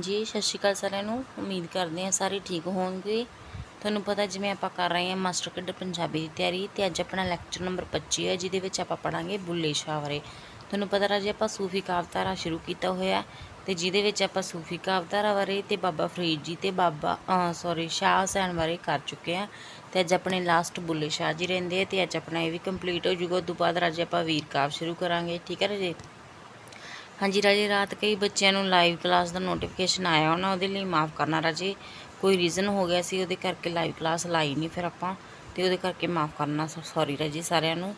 ਜੀ, ਸਤਿ ਸ਼੍ਰੀ ਅਕਾਲ ਸਾਰਿਆਂ ਨੂੰ। ਉਮੀਦ ਕਰਦੇ ਹਾਂ ਸਾਰੇ ਠੀਕ ਹੋਣਗੇ। ਤੁਹਾਨੂੰ ਪਤਾ ਜਿਵੇਂ ਆਪਾਂ ਕਰ ਰਹੇ ਹਾਂ ਮਾਸਟਰ ਕੱਢ ਪੰਜਾਬੀ ਦੀ ਤਿਆਰੀ ਤੇ ਅੱਜ ਆਪਣਾ ਲੈਕਚਰ ਨੰਬਰ 25 ਹੈ, ਜਿਹਦੇ ਵਿੱਚ ਆਪਾਂ ਪੜਾਂਗੇ ਬੁੱਲੇ ਸ਼ਾਹ ਬਾਰੇ। ਤੁਹਾਨੂੰ ਪਤਾ ਰਾਜੇ ਆਪਾਂ ਸੂਫੀ ਕਾਵਤਾਰਾ ਸ਼ੁਰੂ ਕੀਤਾ ਹੋਇਆ ਤੇ ਜਿਹਦੇ ਵਿੱਚ ਆਪਾਂ ਸੂਫੀ ਕਾਵਤਾਰਾ ਬਾਰੇ ਤੇ ਬਾਬਾ ਫਰੀਦ ਜੀ ਤੇ ਬਾਬਾ ਸੌਰੀ ਸ਼ਾਹ ਹੁਸੈਨ ਬਾਰੇ ਕਰ ਚੁੱਕੇ ਹਾਂ ਤੇ ਅੱਜ ਆਪਣੇ ਲਾਸਟ ਬੁੱਲੇ ਸ਼ਾਹ ਜੀ ਰਹਿੰਦੇ ਆ ਤੇ ਅੱਜ ਆਪਣਾ ਇਹ ਵੀ ਕੰਪਲੀਟ ਹੋ ਜੂਗਾ ਉਸ ਤੋਂ ਬਾਅਦ ਰਾਜੇ ਆਪਾਂ ਵੀਰ ਕਾਵ ਸ਼ੁਰੂ ਕਰਾਂਗੇ। ਠੀਕ ਹੈ ਰਾਜੇ? ਹਾਂਜੀ, ਰਾਜੇ, ਰਾਤ ਕਈ ਬੱਚਿਆਂ ਨੂੰ ਲਾਈਵ ਕਲਾਸ ਦਾ ਨੋਟੀਫਿਕੇਸ਼ਨ ਆਇਆ ਉਹਨਾਂ ਉਹਦੇ ਲਈ ਮਾਫ ਕਰਨਾ ਰਾਜੇ। ਕੋਈ ਰੀਜ਼ਨ ਹੋ ਗਿਆ ਸੀ, ਉਹਦੇ ਕਰਕੇ ਲਾਈਵ ਕਲਾਸ ਲਾਈ ਨਹੀਂ ਫਿਰ ਆਪਾਂ, ਤੇ ਉਹਦੇ ਕਰਕੇ ਮਾਫ ਕਰਨਾ ਸੌਰੀ ਰਾਜੇ ਸਾਰਿਆਂ ਨੂੰ।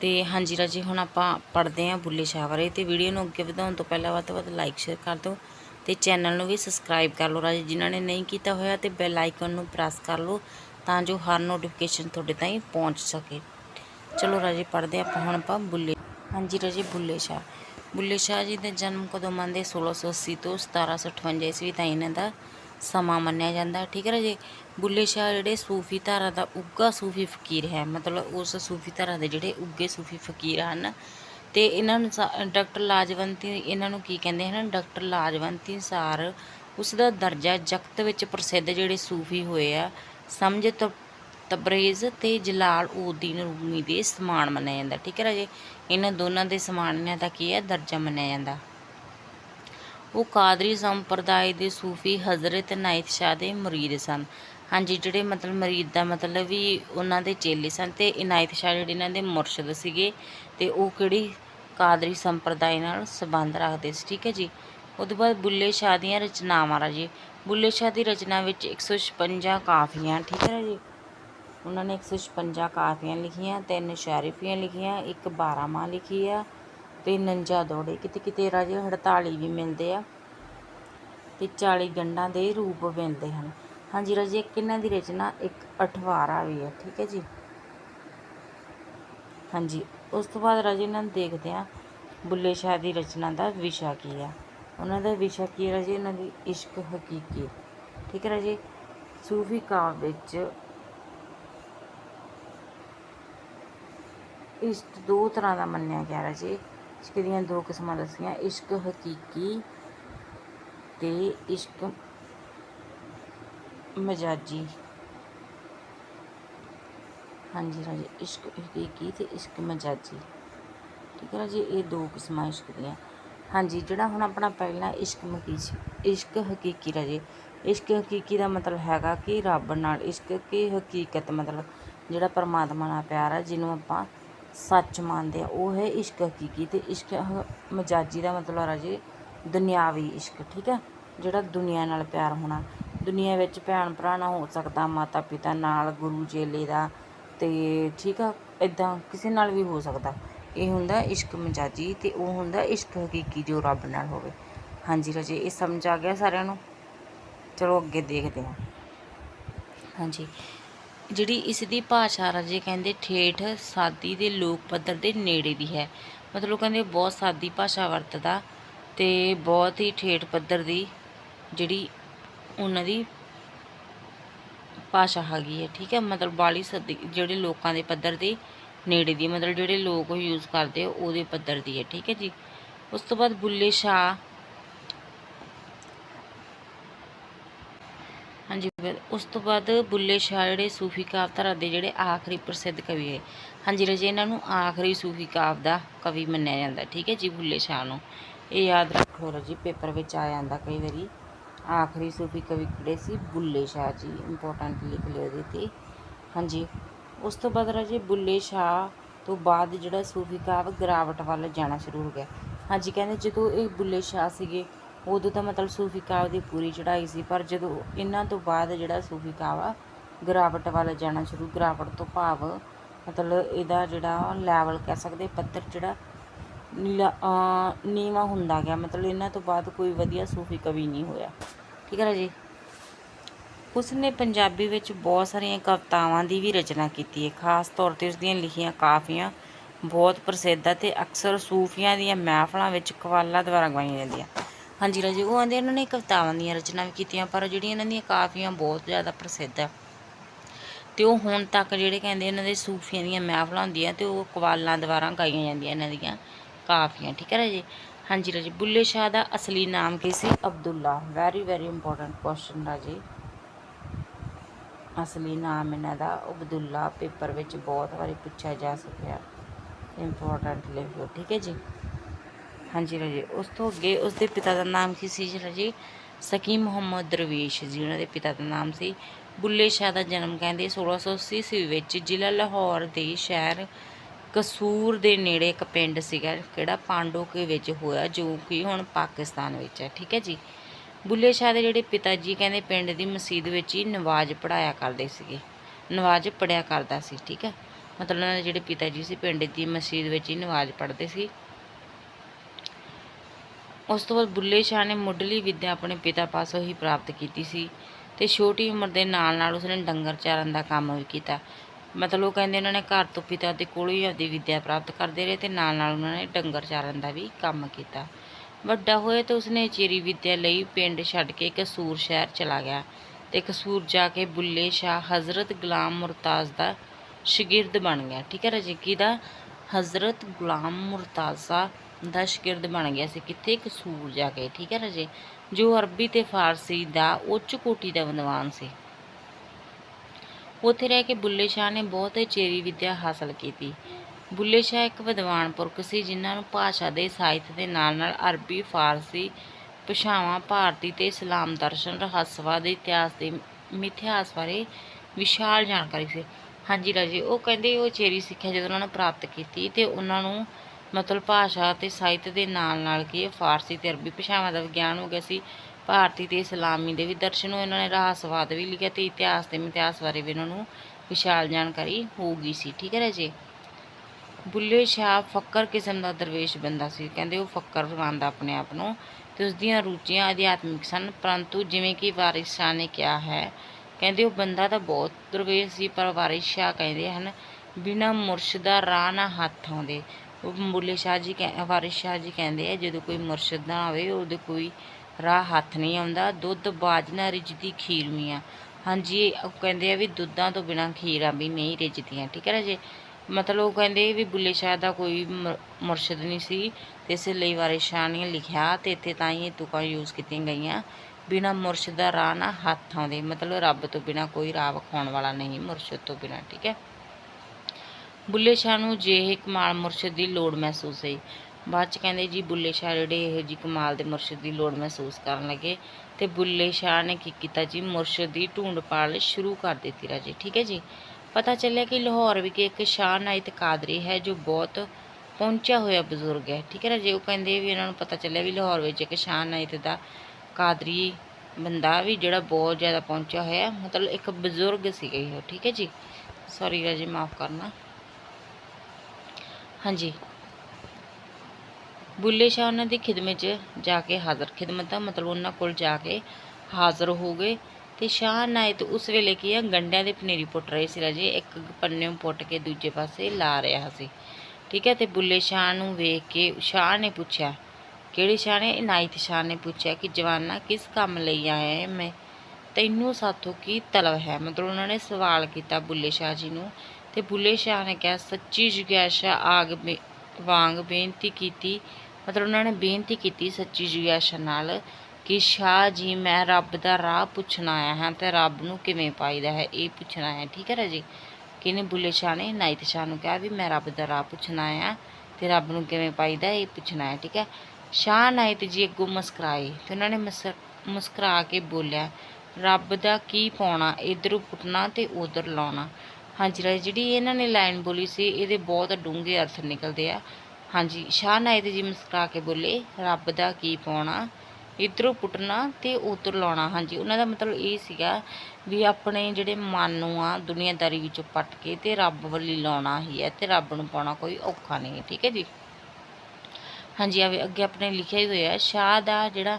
ਤੇ ਹਾਂਜੀ ਰਾਜੇ, ਹੁਣ ਆਪਾਂ ਪੜ੍ਹਦੇ ਆਂ ਬੁੱਲੇ ਸ਼ਾਹ ਬਾਰੇ, ਤੇ ਵੀਡੀਓ ਨੂੰ ਅੱਗੇ ਵਧਾਉਣ ਤੋਂ ਪਹਿਲਾਂ ਵੱਧ ਤੋਂ ਵੱਧ ਲਾਈਕ ਸ਼ੇਅਰ ਕਰ ਦਿਓ। ਤੇ ਚੈਨਲ ਨੂੰ ਵੀ ਸਬਸਕ੍ਰਾਈਬ ਕਰ ਲਓ ਰਾਜੇ, ਜਿਨ੍ਹਾਂ ਨੇ ਨਹੀਂ ਕੀਤਾ ਹੋਇਆ ਤੇ ਬੈਲ ਆਈਕਨ ਨੂੰ ਪ੍ਰੈਸ ਕਰ ਲਓ, ਤਾਂ ਜੋ ਹਰ ਨੋਟੀਫਿਕੇਸ਼ਨ ਤੁਹਾਡੇ ਤਾਈਂ ਪਹੁੰਚ ਸਕੇ। ਚਲੋ ਰਾਜੇ, ਪੜ੍ਹਦੇ ਆਪਾਂ, ਹੁਣ ਆਪਾਂ ਬੁੱਲੇ, ਹਾਂਜੀ ਰਾਜੇ, ਬੁੱਲੇ ਸ਼ਾਹ। ਬੁੱਲੇ ਸ਼ਾਹ ਜੀ ਦਾ ਜਨਮ ਕਦੋਂ ਮੰਨਦੇ? 1680 ਤੋਂ 1758 ਈਸਵੀ ਤਾਈਂ ਇਹਨਾਂ ਦਾ ਸਮਾਂ ਮੰਨਿਆ ਜਾਂਦਾ। ਠੀਕ ਹੈ ਜੀ? ਬੁੱਲੇ ਸ਼ਾਹ ਜਿਹੜੇ ਸੂਫੀ ਧਾਰਾ ਦਾ ਉੱਗਾ ਸੂਫੀ ਫਕੀਰ ਹੈ, ਮਤਲਬ ਉਸ ਸੂਫੀ ਧਾਰਾ ਦੇ ਜਿਹੜੇ ਉੱਗੇ ਸੂਫੀ ਫਕੀਰ ਹਨ ਤੇ ਇਹਨਾਂ ਨੂੰ ਡਾਕਟਰ ਲਾਜਵੰਤੀ, ਇਹਨਾਂ ਨੂੰ ਕੀ ਕਹਿੰਦੇ ਹਨ? ਡਾਕਟਰ ਲਾਜਵੰਤੀ ਅਨੁਸਾਰ ਉਸ ਦਾ ਦਰਜਾ ਜਗਤ ਵਿੱਚ ਪ੍ਰਸਿੱਧ ਜਿਹੜੇ ਸੂਫੀ ਹੋਏ ਆ, ਸਮਝ ਤ ਤਬਰੇਜ਼ ਤੇ ਜਲਾਲ ਉਦੀਨ ਰੂਮੀ ਦੇ ਸਮਾਨ ਮੰਨਿਆ ਜਾਂਦਾ। ਠੀਕ ਹੈ ਰਾਜੇ? ਇਹਨਾਂ ਦੋਨਾਂ ਦੇ ਸਮਾਨਾਂ ਦਾ ਕੀ ਹੈ? ਦਰਜਾ ਮੰਨਿਆ ਜਾਂਦਾ। ਉਹ ਕਾਦਰੀ ਸੰਪਰਦਾਇ ਦੇ ਸੂਫੀ ਹਜ਼ਰਤ ਨਾਇਤ ਸ਼ਾਹ ਦੇ ਮੁਰੀਦ ਸਨ। ਹਾਂਜੀ, ਜਿਹੜੇ ਮਤਲਬ ਮੁਰੀਦ ਦਾ ਮਤਲਬ ਵੀ ਉਹਨਾਂ ਦੇ ਚੇਲੇ ਸਨ ਤੇ ਇਨਾਇਤ ਸ਼ਾਹ ਜਿਹੜੇ ਇਹਨਾਂ ਦੇ ਮੁਰਸ਼ਿਦ ਸੀਗੇ ਤੇ ਉਹ ਕਿਹੜੀ ਕਾਦਰੀ ਸੰਪਰਦਾਇ ਨਾਲ ਸੰਬੰਧ ਰੱਖਦੇ ਸੀ? ਠੀਕ ਹੈ ਜੀ? ਉਹਦੇ ਬਾਅਦ ਬੁੱਲੇ ਸ਼ਾਹ ਦੀਆਂ ਰਚਨਾਵਾਂ ਰਾਜੇ। ਬੁੱਲੇ ਸ਼ਾਹ ਦੀ ਰਚਨਾ ਵਿੱਚ 156 ਕਾਫੀਆਂ, ਠੀਕ ਹੈ ਜੀ ਉਹਨਾਂ ਨੇ 156 ਕਾਫੀਆਂ ਲਿਖੀਆਂ, ਤਿੰਨ ਸ਼ੈਰੀਫੀਆਂ ਲਿਖੀਆਂ, ਇੱਕ 12 ਮਾਹ ਲਿਖੀ ਆ ਤੇ 49 ਦੋੜੇ। ਕਿਤੇ ਕਿਤੇ ਰਾਜੇ 48 ਵੀ ਮਿਲਦੇ ਆ ਤੇ 40 ਗੰਢਾਂ ਦੇ ਰੂਪ ਮਿਲਦੇ ਹਨ। ਹਾਂਜੀ ਰਾਜੇ ਕਿੰਨਾਂ ਦੀ ਰਚਨਾ ਇੱਕ ਅਠਵਾਰਾ ਵੀ ਹੈ ਠੀਕ ਹੈ ਜੀ? ਹਾਂਜੀ, ਉਸ ਤੋਂ ਬਾਅਦ ਰਾਜੇ ਇਹਨਾਂ ਨੂੰ ਦੇਖਦੇ ਆ ਬੁੱਲੇ ਸ਼ਾਹ ਦੀ ਰਚਨਾ ਦਾ ਵਿਸ਼ਾ ਕੀ ਆ। ਉਹਨਾਂ ਦਾ ਵਿਸ਼ਾ ਕੀ ਰਾਜੇ? ਉਹਨਾਂ ਦੀ ਇਸ਼ਕ ਹਕੀਕੀ। ਠੀਕ ਹੈ ਰਾਜੇ, ਸੂਫੀ ਕਾਵ ਵਿੱਚ ਇਸ਼ਕ ਦੋ ਤਰ੍ਹਾਂ ਦਾ ਮੰਨਿਆ ਗਿਆ ਰਾਜੇ। ਇਸ਼ਕ ਦੀਆਂ ਦੋ ਕਿਸਮਾਂ ਦੱਸੀਆਂ। ਇਸ਼ਕ ਹਕੀਕੀ ਤੇ ਇਸ਼ਕ ਮਜਾਜੀ। ਹਾਂਜੀ ਰਾਜੇ, ਇਸ਼ਕ ਹਕੀਕੀ ਤੇ ਇਸ਼ਕ ਮਜਾਜੀ। ਠੀਕ ਹੈ ਰਾਜੇ, ਇਹ ਦੋ ਕਿਸਮਾਂ ਇਸ਼ਕ ਦੀਆਂ। ਹਾਂਜੀ, ਜਿਹੜਾ ਹੁਣ ਆਪਣਾ ਪਹਿਲਾ ਇਸ਼ਕ ਮਕੀਸ਼ ਇਸ਼ਕ ਹਕੀਕੀ ਰਾਜੇ। ਇਸ਼ਕ ਹਕੀਕੀ ਦਾ ਮਤਲਬ ਹੈਗਾ ਕਿ ਰੱਬ ਨਾਲ, ਇਸ਼ਕ ਕੀ ਹਕੀਕਤ ਮਤਲਬ ਜਿਹੜਾ ਪਰਮਾਤਮਾ ਨਾਲ ਪਿਆਰ ਹੈ ਜਿਹਨੂੰ ਆਪਾਂ ਸੱਚ ਮੰਨਦੇ ਆ। ਉਹ ਹੈ ਇਸ਼ਕ ਹਕੀਕੀ ਤੇ ਇਸ਼ਕ ਮਜਾਜੀ ਦਾ ਮਤਲਬ ਰਾਜੇ, ਦੁਨਿਆਵੀ ਇਸ਼ਕ, ਠੀਕ ਹੈ? ਜਿਹੜਾ ਦੁਨੀਆ ਨਾਲ ਪਿਆਰ ਹੋਣਾ। ਦੁਨੀਆ ਵਿੱਚ ਭੈਣ ਭਰਾ ਨਾਲ ਹੋ ਸਕਦਾ ਮਾਤਾ ਪਿਤਾ ਨਾਲ, ਗੁਰੂ ਚੇਲੇ ਦਾ ਤੇ ਠੀਕ ਆ ਇਦਾਂ ਕਿਸੇ ਨਾਲ ਵੀ ਹੋ ਸਕਦਾ। ਇਹ ਹੁੰਦਾ ਇਸ਼ਕ ਮਜਾਜੀ ਤੇ ਉਹ ਹੁੰਦਾ ਇਸ਼ਕ ਹਕੀਕੀ ਜੋ ਰੱਬ ਨਾਲ ਹੋਵੇ। ਹਾਂਜੀ ਰਾਜੇ, ਇਹ ਸਮਝ ਆ ਗਿਆ ਸਾਰਿਆਂ ਨੂੰ? ਚਲੋ ਅੱਗੇ ਦੇਖਦੇ ਹਾਂ। ਹਾਂਜੀ। ਜਿਹੜੀ ਇਸ ਦੀ ਭਾਸ਼ਾ ਰਾਜੇ ਕਹਿੰਦੇ ਠੇਠ, ਸਾਦੀ ਦੇ ਲੋਕ ਪੱਧਰ ਦੇ ਨੇੜੇ ਦੀ ਹੈ। ਮਤਲਬ ਕਹਿੰਦੇ ਬਹੁਤ ਸਾਦੀ ਭਾਸ਼ਾ ਵਰਤਦਾ ਤੇ ਬਹੁਤ ਹੀ ਠੇਠ ਪੱਧਰ ਦੀ ਜਿਹੜੀ ਉਹਨਾਂ ਦੀ ਭਾਸ਼ਾ ਹੈਗੀ ਹੈ, ਠੀਕ ਹੈ? ਮਤਲਬ ਬਾਲੀ ਸਦੀ ਜਿਹੜੇ ਲੋਕਾਂ ਦੇ ਪੱਧਰ ਦੇ ਨੇੜੇ ਦੀ ਮਤਲਬ ਜਿਹੜੇ ਲੋਕ ਉਹ ਯੂਜ਼ ਕਰਦੇ ਉਹਦੇ ਪੱਧਰ ਦੀ ਹੈ, ਠੀਕ ਹੈ ਜੀ? ਉਸ ਤੋਂ ਬਾਅਦ ਬੁੱਲੇ ਸ਼ਾਹ ਹਾਂਜੀ ਉਸ ਤੋਂ ਬਾਅਦ ਬੁੱਲੇ ਸ਼ਾਹ ਜਿਹੜੇ ਸੂਫੀ ਕਾਵਧਾਰਾ ਦੇ ਜਿਹੜੇ ਆਖਰੀ ਪ੍ਰਸਿੱਧ ਕਵੀ ਹੈ। ਹਾਂਜੀ ਰਜੇ, ਇਹਨਾਂ ਨੂੰ ਆਖਰੀ ਸੂਫੀ ਕਾਵ ਦਾ ਕਵੀ ਮੰਨਿਆ ਜਾਂਦਾ, ਠੀਕ ਹੈ ਜੀ, ਬੁੱਲੇ ਸ਼ਾਹ ਨੂੰ। ਇਹ ਯਾਦ ਰੱਖੋ ਰਜੀ, ਪੇਪਰ ਵਿੱਚ ਆ ਜਾਂਦਾ ਕਈ ਵਾਰੀ। ਆਖਰੀ ਸੂਫੀ ਕਵੀ ਕਿਹੜੇ ਸੀ? ਬੁੱਲੇ ਸ਼ਾਹ ਜੀ ਇੰਪੋਰਟੈਂਟ ਲਿਖ ਲਿਓ ਇਹਦੇ ਤੇ। ਹਾਂਜੀ, ਉਸ ਤੋਂ ਬਾਅਦ ਰਾਜੇ, ਬੁੱਲੇ ਸ਼ਾਹ ਤੋਂ ਬਾਅਦ ਜਿਹੜਾ ਸੂਫੀ ਕਾਵ ਗਿਰਾਵਟ ਵੱਲ ਜਾਣਾ ਸ਼ੁਰੂ ਹੋ ਗਿਆ। ਹਾਂਜੀ, ਕਹਿੰਦੇ ਜਦੋਂ ਇਹ ਬੁੱਲੇ ਸ਼ਾਹ ਸੀਗੇ ਉਦੋਂ ਤਾਂ ਮਤਲਬ ਸੂਫੀ ਕਾਵ ਦੀ ਪੂਰੀ ਚੜ੍ਹਾਈ ਸੀ, ਪਰ ਜਦੋਂ ਇਹਨਾਂ ਤੋਂ ਬਾਅਦ ਜਿਹੜਾ ਸੂਫੀ ਕਾਵ ਆ, ਗਿਰਾਵਟ ਵੱਲ ਜਾਣਾ ਸ਼ੁਰੂ, ਗਿਰਾਵਟ ਤੋਂ ਭਾਵ ਮਤਲਬ ਇਹਦਾ ਜਿਹੜਾ ਲੈਵਲ ਕਹਿ ਸਕਦੇ, ਪੱਧਰ ਜਿਹੜਾ ਨੀਲਾ ਨੀਵਾਂ ਹੁੰਦਾ ਗਿਆ, ਮਤਲਬ ਇਹਨਾਂ ਤੋਂ ਬਾਅਦ ਕੋਈ ਵਧੀਆ ਸੂਫੀ ਕਵੀ ਨਹੀਂ ਹੋਇਆ। ਠੀਕ ਹੈ ਨਾ ਰਾਜੀ ਉਸਨੇ ਪੰਜਾਬੀ ਵਿੱਚ ਬਹੁਤ ਸਾਰੀਆਂ ਕਵਿਤਾਵਾਂ ਦੀ ਵੀ ਰਚਨਾ ਕੀਤੀ ਹੈ। ਖਾਸ ਤੌਰ ਤੇ ਉਸ ਦੀਆਂ ਲਿਖੀਆਂ ਕਾਫੀਆਂ ਬਹੁਤ ਪ੍ਰਸਿੱਧ ਹੈ ਤੇ ਅਕਸਰ ਸੂਫੀਆਂ ਦੀਆਂ ਮਹਿਫਲਾਂ ਵਿੱਚ ਕਵਾਲਾ ਦੁਆਰਾ ਗਾਈਆਂ ਜਾਂਦੀਆਂ। ਹਾਂਜੀ ਰਾਜੇ, ਉਹ ਆਂਦੇ ਇਹਨਾਂ ਨੇ ਕਵਿਤਾਵਾਂ ਦੀਆਂ ਰਚਨਾ ਵੀ ਕੀਤੀਆਂ, ਪਰ ਜਿਹੜੀਆਂ ਇਹਨਾਂ ਦੀਆਂ ਕਾਫੀਆਂ ਬਹੁਤ ਜ਼ਿਆਦਾ ਪ੍ਰਸਿੱਧ ਆ। ਤੇ ਉਹ ਹੁਣ ਤੱਕ ਜਿਹੜੇ ਕਹਿੰਦੇ ਇਹਨਾਂ ਦੇ ਸੂਫੀਆਂ ਦੀਆਂ ਮਹਿਫਲਾਂ ਹੁੰਦੀਆਂ ਤੇ ਉਹ ਕਵਾਲਾਂ ਦੁਆਰਾ ਗਾਈਆਂ ਜਾਂਦੀਆਂ ਇਹਨਾਂ ਦੀਆਂ ਕਾਫੀਆਂ ਠੀਕ ਹੈ ਰਾਜੇ? ਹਾਂਜੀ ਰਾਜੇ, ਬੁੱਲੇ ਸ਼ਾਹ ਦਾ ਅਸਲੀ ਨਾਮ ਕੀ ਸੀ? Abdullah. Very very important question ਰਾਜੇ। ਅਸਲੀ ਨਾਮ ਇਹਨਾਂ ਦਾ ਅਬਦੁੱਲਾ, ਪੇਪਰ ਵਿੱਚ ਬਹੁਤ ਵਾਰੀ ਪੁੱਛਿਆ ਜਾ ਸਕਿਆ। ਇੰਪੋਰਟੈਂਟ ਲਿਖਿਓ ਠੀਕ ਹੈ ਜੀ? ਹਾਂਜੀ ਰਾਜੇ, ਉਸ ਤੋਂ ਅੱਗੇ ਉਸ ਦੇ ਪਿਤਾ ਦਾ ਨਾਮ ਕੀ ਸੀ ਜੀ ਰਾਜੇ? ਸਕੀ ਮੁਹੰਮਦ ਦਰਵੇਸ਼ ਜੀ, ਉਹਨਾਂ ਦੇ ਪਿਤਾ ਦਾ ਨਾਮ ਸੀ ਬੁੱਲੇ ਸ਼ਾਹ ਦਾ ਜਨਮ ਕਹਿੰਦੇ 1680 ਈਸਵੀ ਵਿੱਚ ਜ਼ਿਲ੍ਹਾ ਲਾਹੌਰ ਦੇ ਸ਼ਹਿਰ ਕਸੂਰ ਦੇ ਨੇੜੇ ਇੱਕ ਪਿੰਡ ਸੀਗਾ ਕਿਹੜਾ ਪਾਂਡੋਕੇ ਵਿੱਚ ਹੋਇਆ, ਜੋ ਕਿ ਹੁਣ ਪਾਕਿਸਤਾਨ ਵਿੱਚ ਹੈ, ਠੀਕ ਹੈ ਜੀ? ਬੁੱਲੇ ਸ਼ਾਹ ਦੇ ਜਿਹੜੇ ਪਿਤਾ ਜੀ ਕਹਿੰਦੇ ਪਿੰਡ ਦੀ ਮਸਜਿਦ ਵਿੱਚ ਹੀ ਨਵਾਜ਼ ਪੜਾਇਆ ਕਰਦੇ ਸੀਗੇ, ਨਵਾਜ਼ ਪੜਿਆ ਕਰਦਾ ਸੀ, ਠੀਕ ਹੈ? ਮਤਲਬ ਉਹਨਾਂ ਦੇ ਜਿਹੜੇ ਪਿਤਾ ਜੀ ਸੀ, ਪਿੰਡ ਦੀ ਮਸਜਿਦ ਵਿੱਚ ਹੀ ਨਵਾਜ਼ ਪੜ੍ਹਦੇ ਸੀ। ਉਸ ਤੋਂ ਬਾਅਦ ਬੁੱਲੇ ਸ਼ਾਹ ਨੇ ਮੁੱਢਲੀ ਵਿੱਦਿਆ ਆਪਣੇ ਪਿਤਾ ਪਾਸੋਂ ਹੀ ਪ੍ਰਾਪਤ ਕੀਤੀ ਸੀ ਤੇ ਛੋਟੀ ਉਮਰ ਦੇ ਨਾਲ ਨਾਲ ਉਸਨੇ ਡੰਗਰ ਚਾਰਨ ਦਾ ਕੰਮ ਵੀ ਕੀਤਾ। ਮਤਲਬ ਉਹ ਕਹਿੰਦੇ ਉਹਨਾਂ ਨੇ ਘਰ ਤੋਂ ਪਿਤਾ ਦੇ ਕੋਲੋਂ ਹੀ ਆਪਦੀ ਵਿੱਦਿਆ ਪ੍ਰਾਪਤ ਕਰਦੇ ਰਹੇ ਤੇ ਨਾਲ ਨਾਲ ਉਹਨਾਂ ਨੇ ਡੰਗਰ ਚਾਰਨ ਦਾ ਵੀ ਕੰਮ ਕੀਤਾ। ਵੱਡਾ ਹੋਇਆ ਤਾਂ ਉਸਨੇ ਚੇਰੀ ਵਿੱਦਿਆ ਲਈ ਪਿੰਡ ਛੱਡ ਕੇ ਕਸੂਰ ਸ਼ਹਿਰ ਚਲਾ ਗਿਆ ਤੇ ਕਸੂਰ ਜਾ ਕੇ ਬੁੱਲੇ ਸ਼ਾਹ ਹਜ਼ਰਤ ਗੁਲਾਮ ਮੁਰਤਾਜ਼ ਦਾ ਸ਼ਾਗਿਰਦ ਬਣ ਗਿਆ। ਠੀਕ ਹੈ ਰਾਜੇ ਦਾ ਹਜ਼ਰਤ ਗੁਲਾਮ ਮੁਰਤਾਜ਼ਾ ਦਾ ਸ਼ਾਗਿਰਦ ਬਣ ਗਿਆ ਸੀ। ਕਿੱਥੇ ਕਸੂਰ ਜਾ ਕੇ, ਠੀਕ ਹੈ ਰਾਜੇ? ਜੋ ਅਰਬੀ ਤੇ ਫਾਰਸੀ ਦਾ ਉੱਚ ਕੋਟੀ ਦਾ ਵਿਦਵਾਨ ਸੀ। ਉੱਥੇ ਰਹਿ ਕੇ ਬੁੱਲੇ ਸ਼ਾਹ ਨੇ ਬਹੁਤ ਚੇਰੀ ਵਿੱਦਿਆ ਹਾਸਲ ਕੀਤੀ। ਬੁੱਲੇ ਸ਼ਾਹ ਇੱਕ ਵਿਦਵਾਨ ਪੁਰਖ ਸੀ, ਜਿਨ੍ਹਾਂ ਨੂੰ ਭਾਸ਼ਾ ਦੇ ਸਾਹਿਤ ਦੇ ਨਾਲ ਨਾਲ ਅਰਬੀ, ਫਾਰਸੀ ਭਾਸ਼ਾਵਾਂ, ਭਾਰਤੀ ਤੇ ਇਸਲਾਮ ਦਰਸ਼ਨ, ਰਹੱਸਵਾਦ ਦੇ ਇਤਿਹਾਸ ਦੇ ਮਿਥਿਹਾਸ ਬਾਰੇ ਵਿਸ਼ਾਲ ਜਾਣਕਾਰੀ ਸੀ। ਹਾਂਜੀ ਰਾਜੇ, ਉਹ ਕਹਿੰਦੇ ਉਹ ਚੇਰੀ ਸਿੱਖਿਆ ਜਦੋਂ ਉਹਨਾਂ ਨੇ ਪ੍ਰਾਪਤ ਕੀਤੀ ਤੇ ਉਹਨਾਂ ਨੂੰ ਮਤਲਬ ਭਾਸ਼ਾ ਤੇ ਸਾਹਿਤ ਦੇ ਨਾਲ ਨਾਲ ਕੀ ਹੈ, ਫਾਰਸੀ ਤੇ ਅਰਬੀ ਭਾਸ਼ਾਵਾਂ ਦਾ ਵਿਗਿਆਨ ਹੋ ਗਿਆ ਸੀ। ਭਾਰਤੀ ਤੇ ਇਸਲਾਮੀ ਦੇ ਵੀ ਦਰਸ਼ਨ ਹੋਏ ਇਹਨਾਂ ਨੇ ਰਹੱਸਵਾਦ ਵੀ ਲਿਖਿਆ ਤੇ ਇਤਿਹਾਸ ਤੇ ਮਿਥਿਹਾਸ ਬਾਰੇ ਵੀ ਉਹਨਾਂ ਨੂੰ ਵਿਸ਼ਾਲ ਜਾਣਕਾਰੀ ਹੋ ਗਈ ਸੀ। ਠੀਕ ਹੈ ਰਾਜੇ ਬੁੱਲੇ ਸ਼ਾਹ ਫੱਕਰ ਕਿਸਮ ਦਾ ਦਰਵੇਸ਼ ਬੰਦਾ ਸੀ। ਕਹਿੰਦੇ ਉਹ ਫੱਕਰ ਮੰਨਦਾ ਆਪਣੇ ਆਪ ਨੂੰ ਤੇ ਉਸ ਦੀਆਂ ਰੁਚੀਆਂ ਅਧਿਆਤਮਿਕ ਸਨ ਪਰੰਤੂ ਜਿਵੇਂ ਕਿ ਵਾਰਿਸ ਸ਼ਾਹ ਨੇ ਕਿਹਾ ਹੈ ਕਹਿੰਦੇ ਉਹ ਬੰਦਾ ਤਾਂ ਬਹੁਤ ਦਰਵੇਸ਼ ਸੀ ਪਰ ਵਾਰਿਸ ਸ਼ਾਹ ਕਹਿੰਦੇ ਹਨ ਬਿਨਾ ਮੁਰਸ਼ਿਦਾ ਰਾਹ ਨਾ ਹੱਥ ਆਉਂਦੇ। ਬੁੱਲੇ ਸ਼ਾਹ ਜੀ ਕਹਿ ਵਾਰਿਸ ਸ਼ਾਹ ਜੀ ਕਹਿੰਦੇ ਆ, ਜਦੋਂ ਕੋਈ ਮੁਰਸ਼ਿਦ ਨਾ ਆਵੇ, ਉਹਦੇ ਕੋਈ ਰਾਹ ਹੱਥ ਨਹੀਂ ਆਉਂਦਾ, ਦੁੱਧ ਬਾਜਨਾ ਨਾ ਰਿਜਦੀ ਖੀਰਵੀਆਂ ਹਾਂਜੀ, ਉਹ ਕਹਿੰਦੇ ਆ ਵੀ ਦੁੱਧਾਂ ਤੋਂ ਬਿਨਾ ਖੀਰਾਂ ਵੀ ਨਹੀਂ ਰਿਜਦੀਆਂ ਠੀਕ ਹੈ ਨਾ ਰਾਜੇ ਮਤਲਬ ਉਹ ਕਹਿੰਦੇ ਵੀ ਬੁੱਲੇ ਸ਼ਾਹ ਦਾ ਕੋਈ ਮੁਰ- ਮੁਰਸ਼ਿਦ ਨਹੀਂ ਸੀ, ਤੇ ਇਸ ਲਈ ਵਾਰਿਸ ਸ਼ਾਹ ਨੇ ਲਿਖਿਆ, ਤੇ ਇੱਥੇ ਤਾਂ ਹੀ ਇਹ ਤੁਕਾਂ ਯੂਜ਼ ਕੀਤੀਆਂ ਗਈਆਂ, ਬਿਨਾ ਮੁਰਸ਼ਿਦ ਦਾ ਰਾਹ ਨਾ ਹੱਥ ਆਉਂਦੇ, ਮਤਲਬ ਰੱਬ ਤੋਂ ਬਿਨਾ ਕੋਈ ਰਾਹ ਵਿਖਾਉਣ ਵਾਲਾ ਨਹੀਂ, ਮੁਰਸ਼ਿਦ ਤੋਂ ਬਿਨਾ, ਠੀਕ ਹੈ? ਬੁੱਲੇ ਸ਼ਾਹ ਨੂੰ ਜਿਹੇ ਕਮਾਲ ਮੁਰਸ਼ਿਦ ਦੀ ਲੋੜ ਮਹਿਸੂਸ ਹੋਈ। ਬਾਅਦ ਚ ਕਹਿੰਦੇ, ਜੀ, ਬੁੱਲੇ ਸ਼ਾਹ ਜਿਹੜੇ ਇਹੋ ਜੀ ਕਮਾਲ ਦੇ ਮੁਰਸ਼ਿਦ ਦੀ ਲੋੜ ਮਹਿਸੂਸ ਕਰਨ ਲੱਗੇ ਤੇ ਬੁੱਲੇ ਸ਼ਾਹ ਨੇ ਕੀ ਕੀਤਾ ਜੀ? ਮੁਰਸ਼ਿਦ ਦੀ ਢੂੰਡ ਪਾਲ ਸ਼ੁਰੂ ਕਰ ਦਿੱਤੀ ਰਾਜੇ। ਠੀਕ ਹੈ ਜੀ? ਪਤਾ ਚੱਲਿਆ ਕਿ ਲਾਹੌਰ ਵਿਖੇ ਇੱਕ ਸ਼ਾਹ ਨਾਇਤ ਕਾਦਰੀ ਹੈ ਜੋ ਬਹੁਤ ਪਹੁੰਚਿਆ ਹੋਇਆ ਬਜ਼ੁਰਗ ਹੈ। ਠੀਕ ਹੈ ਰਾਜੇ, ਉਹ ਕਹਿੰਦੇ ਵੀ ਇਹਨਾਂ ਨੂੰ ਪਤਾ ਚੱਲਿਆ ਵੀ ਲਾਹੌਰ ਵਿੱਚ ਇੱਕ ਸ਼ਾਹ ਨਾਇਤ ਦਾ ਕਾਦਰੀ ਬੰਦਾ ਵੀ ਜਿਹੜਾ ਬਹੁਤ ਜ਼ਿਆਦਾ ਪਹੁੰਚਿਆ ਹੋਇਆ, ਮਤਲਬ ਇੱਕ ਬਜ਼ੁਰਗ ਸੀਗਾ ਉਹ। ਠੀਕ ਹੈ ਜੀ? ਸੌਰੀ ਰਾਜੇ, ਮਾਫ ਕਰਨਾ। ਹਾਂਜੀ। ਬੁੱਲੇ ਸ਼ਾਹ ਉਹਨਾਂ ਦੀ ਖਿਦਮਤ 'ਚ ਜਾ ਕੇ ਹਾਜ਼ਰ। ਖਿਦਮਤ ਦਾ ਮਤਲਬ ਉਹਨਾਂ ਕੋਲ ਜਾ ਕੇ ਹਾਜ਼ਰ ਹੋ ਗਏ ਤੇ ਸ਼ਾਹ ਨਾਇਤ ਉਸ ਵੇਲੇ ਕੀ ਆ, ਗੰਡਿਆਂ ਦੇ ਪਨੀਰੀ ਪੁੱਟ ਰਹੇ ਸੀ ਰਾਜੇ। ਇੱਕ ਪੰਨਿਓਂ ਪੁੱਟ ਕੇ ਦੂਜੇ ਪਾਸੇ ਲਾ ਰਿਹਾ ਸੀ। ਠੀਕ ਹੈ, ਤੇ ਬੁੱਲੇ ਸ਼ਾਹ ਨੂੰ ਵੇਖ ਕੇ ਸ਼ਾਹ ਨੇ ਪੁੱਛਿਆ, ਕਿਹੜੇ ਸ਼ਾਹ ਨੇ? ਇਨਾਇਤ ਸ਼ਾਹ ਨੇ ਪੁੱਛਿਆ ਕਿ, ਜਵਾਨਾ, ਕਿਸ ਕੰਮ ਲਈ ਆਇਆ ਹੈ ਮੈਂ ਤੈਨੂੰ ਸਾਥੋਂ ਕੀ ਤਲਬ ਹੈ? ਮਤਲਬ ਉਹਨਾਂ ਨੇ ਸਵਾਲ ਕੀਤਾ ਬੁੱਲੇ ਸ਼ਾਹ ਜੀ ਨੂੰ ਤੇ ਬੁੱਲੇ ਸ਼ਾਹ ਨੇ ਕਿਹਾ, ਸੱਚੀ ਜਿਗਿਆਸਾ ਆਗ ਬੇ- ਵਾਂਗ ਬੇਨਤੀ ਕੀਤੀ। ਮਤਲਬ ਉਹਨਾਂ ਨੇ ਬੇਨਤੀ ਕੀਤੀ ਸੱਚੀ ਜਿਗਿਆਸਾ ਨਾਲ ਕਿ ਸ਼ਾਹ ਜੀ, ਮੈਂ ਰੱਬ ਦਾ ਰਾਹ ਪੁੱਛਣਾ ਆਇਆ ਹਾਂ ਤੇ ਰੱਬ ਨੂੰ ਕਿਵੇਂ ਪਾਈਦਾ ਹੈ, ਇਹ ਪੁੱਛਣਾ ਹੈ ਠੀਕ ਹੈ ਰਾਜੀ ਕਿਨੇ ਬੁੱਲੇ ਸ਼ਾਹ ਨੇ, ਨਾਇਤ ਸ਼ਾਹ ਨੂੰ ਕਿਹਾ ਵੀ ਮੈਂ ਰੱਬ ਦਾ ਰਾਹ ਪੁੱਛਣਾ ਆਇਆ ਤੇ ਰੱਬ ਨੂੰ ਕਿਵੇਂ ਪਾਈਦਾ, ਇਹ ਪੁੱਛਣਾ ਹੈ ਠੀਕ ਹੈ? ਸ਼ਾਹ, ਨਾਇਤ ਜੀ ਅੱਗੋਂ ਮੁਸਕਰਾਏ ਤੇ ਉਹਨਾਂ ਨੇ ਮੁਸਕਰਾ ਕੇ ਬੋਲਿਆ, ਰੱਬ ਦਾ ਕੀ ਪਾਉਣਾ, ਇਧਰੋਂ ਪੁੱਟਣਾ ਤੇ ਉਧਰ ਲਾਉਣਾ? ਹਾਂਜੀ ਰਾਜ, ਜਿਹੜੀ ਇਹਨਾਂ ਨੇ ਲਾਈਨ ਬੋਲੀ ਸੀ, ਇਹਦੇ ਬਹੁਤ ਡੂੰਘੇ ਅਰਥ ਨਿਕਲਦੇ ਆ। ਹਾਂਜੀ, ਸ਼ਾਹ ਨਾਇਤ ਜੀ ਮੁਸਕਰਾ ਕੇ ਬੋਲੇ, ਰੱਬ ਦਾ ਕੀ ਪਾਉਣਾ, ਇਧਰੋਂ ਪੁੱਟਣਾ ਤੇ ਉਧਰ ਲਾਉਣਾ। ਹਾਂਜੀ, ਉਹਨਾਂ ਦਾ ਮਤਲਬ ਇਹ ਸੀਗਾ ਵੀ ਆਪਣੇ ਜਿਹੜੇ ਮਨ ਨੂੰ ਆ, ਦੁਨੀਆਦਾਰੀ ਵਿੱਚੋਂ ਪੱਟ ਕੇ ਤੇ ਰੱਬ ਵੱਲੀ ਲਾਉਣਾ ਹੀ ਹੈ ਤੇ ਰੱਬ ਨੂੰ ਪਾਉਣਾ ਕੋਈ ਔਖਾ ਨਹੀਂ ਹੈ, ਠੀਕ ਹੈ ਜੀ? ਹਾਂਜੀ ਆਵੇ ਅੱਗੇ ਆਪਣੇ ਲਿਖਿਆ ਹੀ ਹੋਇਆ, ਸ਼ਾਹ ਦਾ ਜਿਹੜਾ,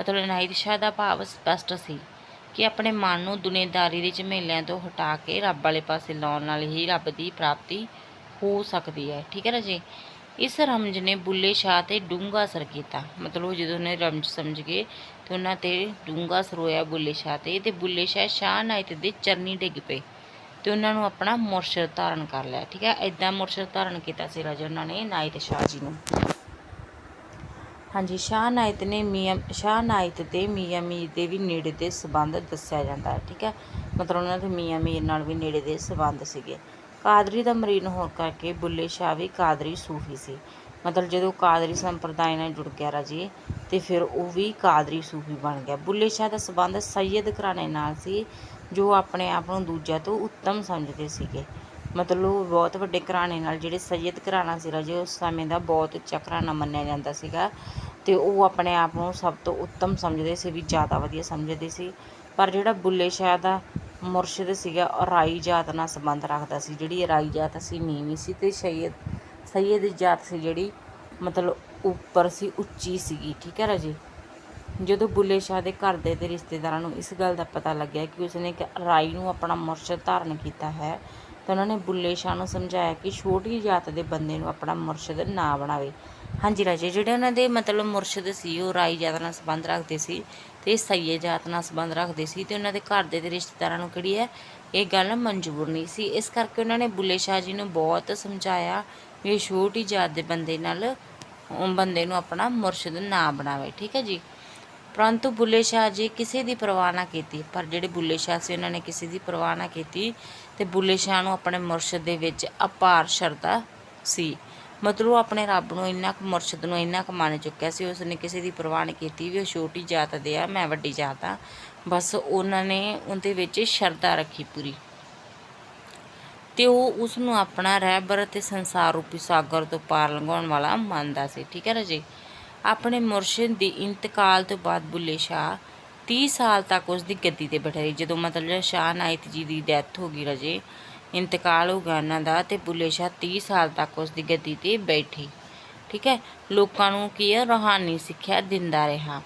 ਮਤਲਬ ਇਨਾਇਤ ਸ਼ਾਹ ਦਾ ਭਾਵ ਸਪਸ਼ਟ ਸੀ ਕਿ ਆਪਣੇ ਮਨ ਨੂੰ ਦੁਨੀਆਦਾਰੀ ਦੇ ਝਮੇਲਿਆਂ ਤੋਂ ਹਟਾ ਕੇ ਰੱਬ ਵਾਲੇ ਪਾਸੇ ਲਾਉਣ ਨਾਲ ਹੀ ਰੱਬ ਦੀ ਪ੍ਰਾਪਤੀ ਹੋ ਸਕਦੀ ਹੈ। ਠੀਕ ਹੈ ਨਾ ਜੀ? ਇਸ ਰਮਜ ਨੇ ਬੁੱਲੇ ਸ਼ਾਹ ਤੇ ਡੂੰਘਾ ਅਸਰ ਕੀਤਾ। ਮਤਲਬ ਉਹ ਜਦੋਂ ਉਹਨੇ ਰਮਜ ਸਮਝ ਗਏ ਤੇ ਉਹਨਾਂ ਤੇ ਡੂੰਘਾ ਅਸਰ ਹੋਇਆ ਬੁੱਲੇ ਸ਼ਾਹ ਤੇ ਤੇ ਬੁੱਲੇ ਸ਼ਾਹ ਸ਼ਾਹ ਨਾਇਤ ਦੇ ਚਰਨੀ ਡਿੱਗ ਪਏ ਤੇ ਉਹਨਾਂ ਨੂੰ ਆਪਣਾ ਮੁਰਸ਼ਿਦ ਧਾਰਨ ਕਰ ਲਿਆ। ਠੀਕ ਹੈ? ਐਦਾਂ ਮੁਰਸ਼ਿਦ ਧਾਰਨ ਕੀਤਾ ਸੀ ਰਾਜਾ ਉਹਨਾਂ ਨੇ ਨਾਇਤ ਸ਼ਾਹ ਜੀ ਨੂੰ। ਹਾਂਜੀ, ਸ਼ਾਹ ਨਾਇਤ ਨੇ ਮੀਆਂ, ਸ਼ਾਹ ਨਾਇਤ ਤੇ ਮੀਆਂ ਮੀਰ ਦੇ ਵੀ ਨੇੜੇ ਦੇ ਸਬੰਧ ਦੱਸਿਆ ਜਾਂਦਾ ਹੈ, ਠੀਕ ਹੈ? ਮਤਲਬ ਉਹਨਾਂ ਦੇ ਮੀਆਂ ਮੀਰ ਨਾਲ ਵੀ ਨੇੜੇ ਦੇ ਸਬੰਧ ਸੀਗੇ। ਕਾਦਰੀ ਦਾ ਮਰੀਨ ਹੋਣ ਕਰਕੇ ਬੁੱਲੇ ਸ਼ਾਹ ਵੀ ਕਾਦਰੀ ਸੂਫੀ ਸੀ। ਮਤਲਬ ਜਦੋਂ ਕਾਦਰੀ ਸੰਪਰਦਾਇ ਨਾਲ ਜੁੜ ਗਿਆ ਰਾਜੇ, ਤੇ ਫਿਰ ਉਹ ਵੀ ਕਾਦਰੀ ਸੂਫੀ ਬਣ ਗਿਆ। ਬੁੱਲੇ ਸ਼ਾਹ ਦਾ ਸਬੰਧ ਸੈਯਦ ਘਰਾਣੇ ਨਾਲ ਸੀ, ਜੋ ਆਪਣੇ ਆਪ ਨੂੰ ਦੂਜਿਆਂ ਤੋਂ ਉੱਤਮ ਸਮਝਦੇ ਸੀਗੇ। ਮਤਲਬ ਬਹੁਤ ਵੱਡੇ ਘਰਾਣੇ ਨਾਲ ਜਿਹੜੇ ਸੈਯਦ ਘਰਾਣਾ ਸੀ ਰਾਜੇ ਉਸ ਸਮੇਂ ਦਾ ਬਹੁਤ ਉੱਚਾ ਘਰਾਣਾ ਮੰਨਿਆ ਜਾਂਦਾ ਸੀਗਾ ਅਤੇ ਉਹ ਆਪਣੇ ਆਪ ਨੂੰ ਸਭ ਤੋਂ ਉੱਤਮ ਸਮਝਦੇ ਸੀ ਵੀ ਜ਼ਿਆਦਾ ਵਧੀਆ ਸਮਝਦੇ ਸੀ। ਪਰ ਜਿਹੜਾ ਬੁੱਲੇ ਸ਼ਾਹ ਦਾ ਮੁਰਸ਼ਿਦ ਸੀਗਾ, ਉਹ ਰਾਈ ਜਾਤ ਨਾਲ ਸੰਬੰਧ ਰੱਖਦਾ ਸੀ, ਜਿਹੜੀ ਰਾਈ ਜਾਤ ਸੀ, ਨੀਵੀਂ ਸੀ ਤੇ ਸੈਯਦ ਸੈਯਦ ਜਾਤ ਸੀ ਜਿਹੜੀ ਮਤਲਬ ਉੱਪਰ ਸੀ, ਉੱਚੀ ਸੀਗੀ, ਠੀਕ ਹੈ ਰਾਜੇ? ਜਦੋਂ ਬੁੱਲੇ ਸ਼ਾਹ ਦੇ ਘਰ ਦੇ ਤੇ ਰਿਸ਼ਤੇਦਾਰਾਂ ਨੂੰ ਇਸ ਗੱਲ ਦਾ ਪਤਾ ਲੱਗਿਆ ਕਿ ਉਸਨੇ ਇੱਕ ਰਾਈ ਨੂੰ ਆਪਣਾ ਮੁਰਸ਼ਿਦ ਧਾਰਨ ਕੀਤਾ ਹੈ ਤਾਂ ਉਹਨਾਂ ਨੇ ਬੁੱਲੇ ਸ਼ਾਹ ਨੂੰ ਸਮਝਾਇਆ ਕਿ ਛੋਟੀ ਜਾਤ ਦੇ ਬੰਦੇ ਨੂੰ ਆਪਣਾ ਮੁਰਸ਼ਿਦ ਨਾ ਬਣਾਵੇ। ਹਾਂਜੀ ਰਾਜੇ, ਜਿਹੜੇ ਉਹਨਾਂ ਦੇ ਮਤਲਬ ਮੁਰਸ਼ਿਦ ਸੀ, ਉਹ ਰਾਈ ਜਾਤ ਨਾਲ ਸੰਬੰਧ ਰੱਖਦੇ ਸੀ ਤੇ ਸਈਏ ਜਾਤ ਨਾਲ ਸੰਬੰਧ ਰੱਖਦੇ ਸੀ ਤੇ ਉਹਨਾਂ ਦੇ ਘਰ ਦੇ ਤੇ ਰਿਸ਼ਤੇਦਾਰਾਂ ਨੂੰ ਕਿਹੜੀ ਹੈ, ਇਹ ਗੱਲ ਮਨਜ਼ੂਰ ਨਹੀਂ ਸੀ। ਇਸ ਕਰਕੇ ਉਹਨਾਂ ਨੇ ਬੁੱਲੇ ਸ਼ਾਹ ਜੀ ਨੂੰ ਬਹੁਤ ਸਮਝਾਇਆ ਵੀ ਇਹ ਛੋਟੀ ਜਾਤ ਦੇ ਬੰਦੇ ਨਾਲ ਬੰਦੇ ਨੂੰ ਆਪਣਾ ਮੁਰਸ਼ਿਦ ਨਾ ਬਣਾਵੇ। ਠੀਕ ਹੈ ਜੀ? ਪਰੰਤੂ ਬੁੱਲੇ ਸ਼ਾਹ ਜੀ ਕਿਸੇ ਦੀ ਪਰਵਾਹ ਨਾ ਕੀਤੀ, ਪਰ ਜਿਹੜੇ ਬੁੱਲੇ ਸ਼ਾਹ ਸੀ, ਉਹਨਾਂ ਨੇ ਕਿਸੇ ਦੀ ਪਰਵਾਹ ਨਾ ਕੀਤੀ ਤੇ ਬੁੱਲੇ ਸ਼ਾਹ ਨੂੰ ਆਪਣੇ ਮੁਰਸ਼ਿਦ ਦੇ ਵਿੱਚ ਅਪਾਰ ਸ਼ਰਧਾ ਸੀ। ਮਤਲਬ ਆਪਣੇ ਰੱਬ ਨੂੰ ਇੰਨਾ ਕੁ ਮੁਰਸ਼ਿਦ ਨੂੰ ਇੰਨਾ ਕੁ ਮੰਨ ਚੁੱਕਿਆ ਸੀ। ਉਸ ਨੇ ਕਿਸੇ ਦੀ ਪਰਵਾਹ ਨਹੀਂ ਕੀਤੀ ਵੀ ਉਹ ਛੋਟੀ ਜਾਤ ਦੇ ਆ, ਮੈਂ ਵੱਡੀ ਜਾਤ ਆ। ਬਸ ਉਹਨਾਂ ਨੇ ਉਹਦੇ ਵਿੱਚ ਸ਼ਰਧਾ ਰੱਖੀ ਪੂਰੀ। ਤੇ ਉਹ ਉਸ ਨੂੰ ਆਪਣਾ ਰਹਿਬਰ ਤੇ ਸੰਸਾਰ ਰੂਪੀ ਸਾਗਰ ਤੋਂ ਪਾਰ ਲੰਘਾਉਣ ਵਾਲਾ ਮੰਨਦਾ ਸੀ। ਠੀਕ ਹੈ ਨਾ ਜੀ ਆਪਣੇ ਮੁਰਸ਼ਿਦ ਦੀ ਇੰਤਕਾਲ ਤੋਂ ਬਾਅਦ ਬੁੱਲੇ ਸ਼ਾਹ 30 ਸਾਲ ਤੱਕ ਉਸ ਦੀ ਗੱਦੀ ਤੇ ਬੈਠੇ ਰਹੇ। ਜਦੋਂ ਮਤਲਬ ਸ਼ਾਹ ਨਾਇਤ ਜੀ ਦੀ ਡੈਥ ਹੋ ਗਈ ਰਾਜੇ, ਇੰਤਕਾਲ ਹੋ ਗਿਆ ਉਹਨਾਂ ਦਾ ਤੇ ਬੁੱਲੇ ਸ਼ਾਹ 30 ਸਾਲ ਤੱਕ ਉਸ ਦੀ ਗੱਦੀ ਤੇ ਬੈਠੇ। ਠੀਕ ਹੈ? ਲੋਕਾਂ ਨੂੰ ਕੀ ਹੈ? ਰੂਹਾਨੀ ਸਿੱਖਿਆ ਦਿੰਦਾ ਰਿਹਾ।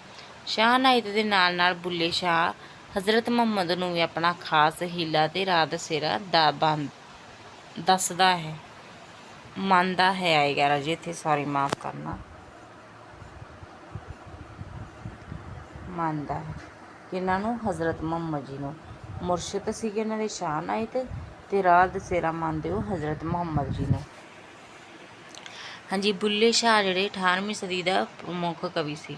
ਸ਼ਾਹ ਨਾਇਤ ਦੇ ਨਾਲ ਨਾਲ ਬੁੱਲੇ ਸ਼ਾਹ ਹਜ਼ਰਤ ਮੁਹੰਮਦ ਨੂੰ ਵੀ ਆਪਣਾ ਖਾਸ ਹੀਲਾ ਤੇ ਰਾਹ ਦਸੇਰਾ ਦਾ ਬੰਦ ਦੱਸਦਾ ਹੈ। ਮੰਨਦਾ ਹੈ ਆਏਗਾ ਰਾਜੇ, ਇੱਥੇ ਸੌਰੀ ਮਾਫ ਕਰਨਾ। ਮੰਨਦਾ ਹੈ। ਕਿ ਇਹਨਾਂ ਨੂੰ, ਹਜ਼ਰਤ ਮੁਹੰਮਦ ਜੀ ਨੂੰ। ਮੁਰਸ਼ਿਦ ਸੀਗੇ ਇਹਨਾਂ ਦੇ ਸ਼ਾਹ ਨਾਇਤ ਤੇ ਰਾਹ ਦਸੇਰਾ ਮੰਨਦੇ ਹੋ ਹਜ਼ਰਤ ਮੁਹੰਮਦ ਜੀ ਨੂੰ। ਹਾਂਜੀ, ਬੁੱਲੇ ਸ਼ਾਹ ਜਿਹੜੇ 18ਵੀਂ ਸਦੀ ਦਾ ਪ੍ਰਮੁੱਖ ਕਵੀ ਸੀ।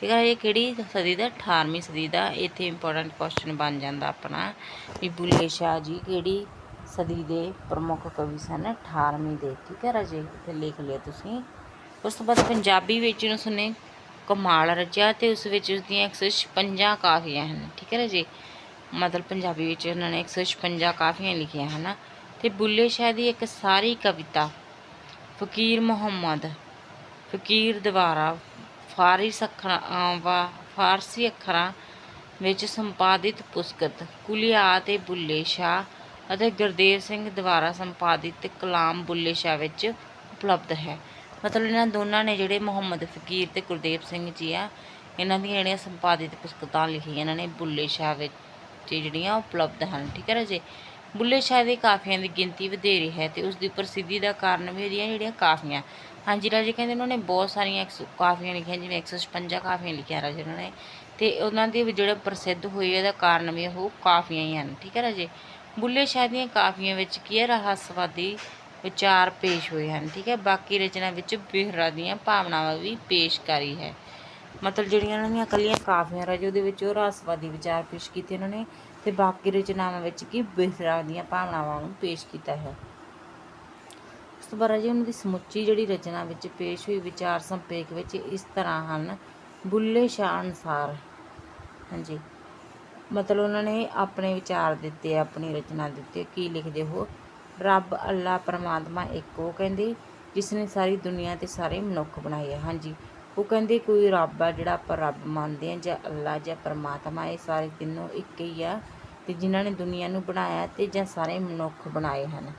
ਠੀਕ ਹੈ ਇਹ ਕਿਹੜੀ ਸਦੀ ਦਾ? 18ਵੀਂ ਸਦੀ ਦਾ। ਇੱਥੇ ਇੰਪੋਰਟੈਂਟ ਕੁਐਸਚਨ ਬਣ ਜਾਂਦਾ ਆਪਣਾ ਵੀ ਬੁੱਲੇ ਸ਼ਾਹ ਜੀ ਕਿਹੜੀ ਸਦੀ ਦੇ ਪ੍ਰਮੁੱਖ ਕਵੀ ਸਨ? 18ਵੀਂ ਦੇ। ਠੀਕ ਹੈ ਰਾਜੇ, ਇੱਥੇ ਲਿਖ ਲਿਆ ਤੁਸੀਂ। ਉਸ ਤੋਂ ਬਾਅਦ ਪੰਜਾਬੀ ਵਿੱਚ ਉਸਨੇ ਕਮਾਲ ਰਚਿਆ ਤੇ ਉਸ ਵਿੱਚ ਉਸਦੀਆਂ 156 ਕਾਫੀਆਂ ਹਨ। ਠੀਕ ਹੈ ਨਾ ਜੀ? ਮਤਲਬ ਪੰਜਾਬੀ ਵਿੱਚ ਉਹਨਾਂ ਨੇ 156 ਕਾਫੀਆਂ ਲਿਖੀਆਂ, ਹਨ? ਤੇ ਬੁੱਲੇ ਸ਼ਾਹ ਦੀ ਇੱਕ ਸਾਰੀ ਕਵਿਤਾ, ਫਕੀਰ ਮੁਹੰਮਦ, ਫਕੀਰ ਦੁਆਰਾ ਫਾਰਿਸ ਅੱਖਰਾਂ, ਅਹ, ਵਾ- ਫਾਰਸੀ ਅੱਖਰਾਂ ਵਿੱਚ ਸੰਪਾਦਿਤ ਪੁਸਤਕ, ਕੁਲਿਆ ਤੇ ਬੁੱਲੇ ਸ਼ਾਹ ਅਤੇ ਗੁਰਦੇਵ ਸਿੰਘ ਦੁਆਰਾ ਸੰਪਾਦਿਤ ਕਲਾਮ ਬੁੱਲੇ ਸ਼ਾਹ ਵਿੱਚ ਉਪਲਬਧ ਹੈ। ਮਤਲਬ ਇਹਨਾਂ ਦੋਨਾਂ ਨੇ ਜਿਹੜੇ ਮੁਹੰਮਦ ਫਕੀਰ ਤੇ ਗੁਰਦੇਵ ਸਿੰਘ ਜੀ ਆ, ਇਹਨਾਂ ਦੀਆਂ ਜਿਹੜੀਆਂ ਸੰਪਾਦਿਤ ਪੁਸਤਕਾਂ ਲਿਖੀਆਂ ਇਹਨਾਂ ਨੇ, ਬੁੱਲੇ ਸ਼ਾਹ ਵਿੱਚ ਜਿਹੜੀਆਂ ਉਪਲਬਧ ਹਨ, ਠੀਕ ਹੈ ਰਾਜੇ ਬੁੱਲੇ ਸ਼ਾਹ ਦੇ ਕਾਫੀਆਂ ਦੀ ਗਿਣਤੀ ਵਧੇਰੇ ਹੈ ਤੇ ਉਸ ਦੀ ਪ੍ਰਸਿੱਧੀ ਦਾ ਕਾਰਨ ਵੀ ਉਹਦੀਆਂ ਜਿਹੜੀਆਂ ਕਾਫੀਆਂ। ਹਾਂਜੀ ਰਾਜੇ, ਕਹਿੰਦੇ ਉਹਨਾਂ ਨੇ ਬਹੁਤ ਸਾਰੀਆਂ ਇੱਕ ਸੌ- ਕਾਫੀਆਂ ਲਿਖੀਆਂ, ਜਿਵੇਂ 156 ਕਾਫੀਆਂ ਲਿਖਿਆ ਰਾਜੇ ਉਹਨਾਂ ਨੇ ਤੇ ਉਹਨਾਂ ਦੇ ਵੀ ਜਿਹੜੇ ਪ੍ਰਸਿੱਧ ਹੋਏ ਉਹਦਾ ਕਾਰਨ ਵੀ ਉਹ ਕਾਫੀਆਂ ਹੀ ਹਨ, ਠੀਕ ਹੈ ਰਾਜੇ? ਬੁੱਲੇ ਸ਼ਾਹ ਦੀਆਂ ਕਾਫੀਆਂ ਵਿੱਚ ਕੀ ਹੈ, ਰਹੱਸਵਾਦੀ ਵਿਚਾਰ ਪੇਸ਼ ਹੋਏ ਹਨ, ਠੀਕ ਹੈ? ਬਾਕੀ ਰਚਨਾ ਵਿੱਚ ਬਿਹਰਾ ਦੀਆਂ ਭਾਵਨਾਵਾਂ ਵੀ ਪੇਸ਼ਕਾਰੀ ਹੈ। ਮਤਲਬ ਜਿਹੜੀਆਂ ਉਹਨਾਂ ਦੀਆਂ ਕੱਲੀਆਂ ਕਾਫੀਆਂ ਰਾਜੇ, ਉਹਦੇ ਵਿੱਚ ਉਹ ਰਹੱਸਵਾਦੀ ਵਿਚਾਰ ਪੇਸ਼ ਕੀਤੇ ਉਹਨਾਂ ਨੇ ਤੇ ਬਾਕੀ ਰਚਨਾਵਾਂ ਵਿੱਚ ਕੀ ਬਿਹਰਾ ਦੀਆਂ ਭਾਵਨਾਵਾਂ ਨੂੰ ਪੇਸ਼ ਕੀਤਾ ਹੈ। ਉਸ ਤੋਂ ਬਾਅਦ ਜੀ ਉਹਨਾਂ ਦੀ ਸਮੁੱਚੀ ਜਿਹੜੀ ਰਚਨਾ ਵਿੱਚ ਪੇਸ਼ ਹੋਈ ਵਿਚਾਰ ਸੰਪੇਖ ਵਿੱਚ ਇਸ ਤਰ੍ਹਾਂ ਹਨ, ਬੁੱਲੇ ਸ਼ਾਹ ਅਨੁਸਾਰ। ਹਾਂਜੀ। ਮਤਲਬ ਉਹਨਾਂ ਨੇ ਆਪਣੇ ਵਿਚਾਰ ਦਿੱਤੇ, ਆਪਣੀ ਰਚਨਾ ਦਿੱਤੀ, ਕੀ ਲਿਖਦੇ ਹੋ? ਰੱਬ ਅੱਲਾ ਪਰਮਾਤਮਾ ਇੱਕ, ਉਹ ਕਹਿੰਦੇ ਜਿਸ ਨੇ ਸਾਰੀ ਦੁਨੀਆ ਤੇ ਸਾਰੇ ਮਨੁੱਖ ਬਣਾਏ ਆ। ਹਾਂਜੀ, ਉਹ ਕਹਿੰਦੇ, ਕੋਈ ਰੱਬ ਆ ਜਿਹੜਾ ਆਪਾਂ ਰੱਬ ਮੰਨਦੇ ਆ ਜਾਂ ਅੱਲਾ ਜਾਂ ਪਰਮਾਤਮਾ, ਇਹ ਸਾਰੇ ਤਿੰਨੋਂ ਇੱਕ ਹੀ ਆ ਤੇ ਜਿਨ੍ਹਾਂ ਨੇ ਦੁਨੀਆ ਨੂੰ ਬਣਾਇਆ ਤੇ ਜਾਂ ਸਾਰੇ ਮਨੁੱਖ ਬਣਾਏ ਹਨ।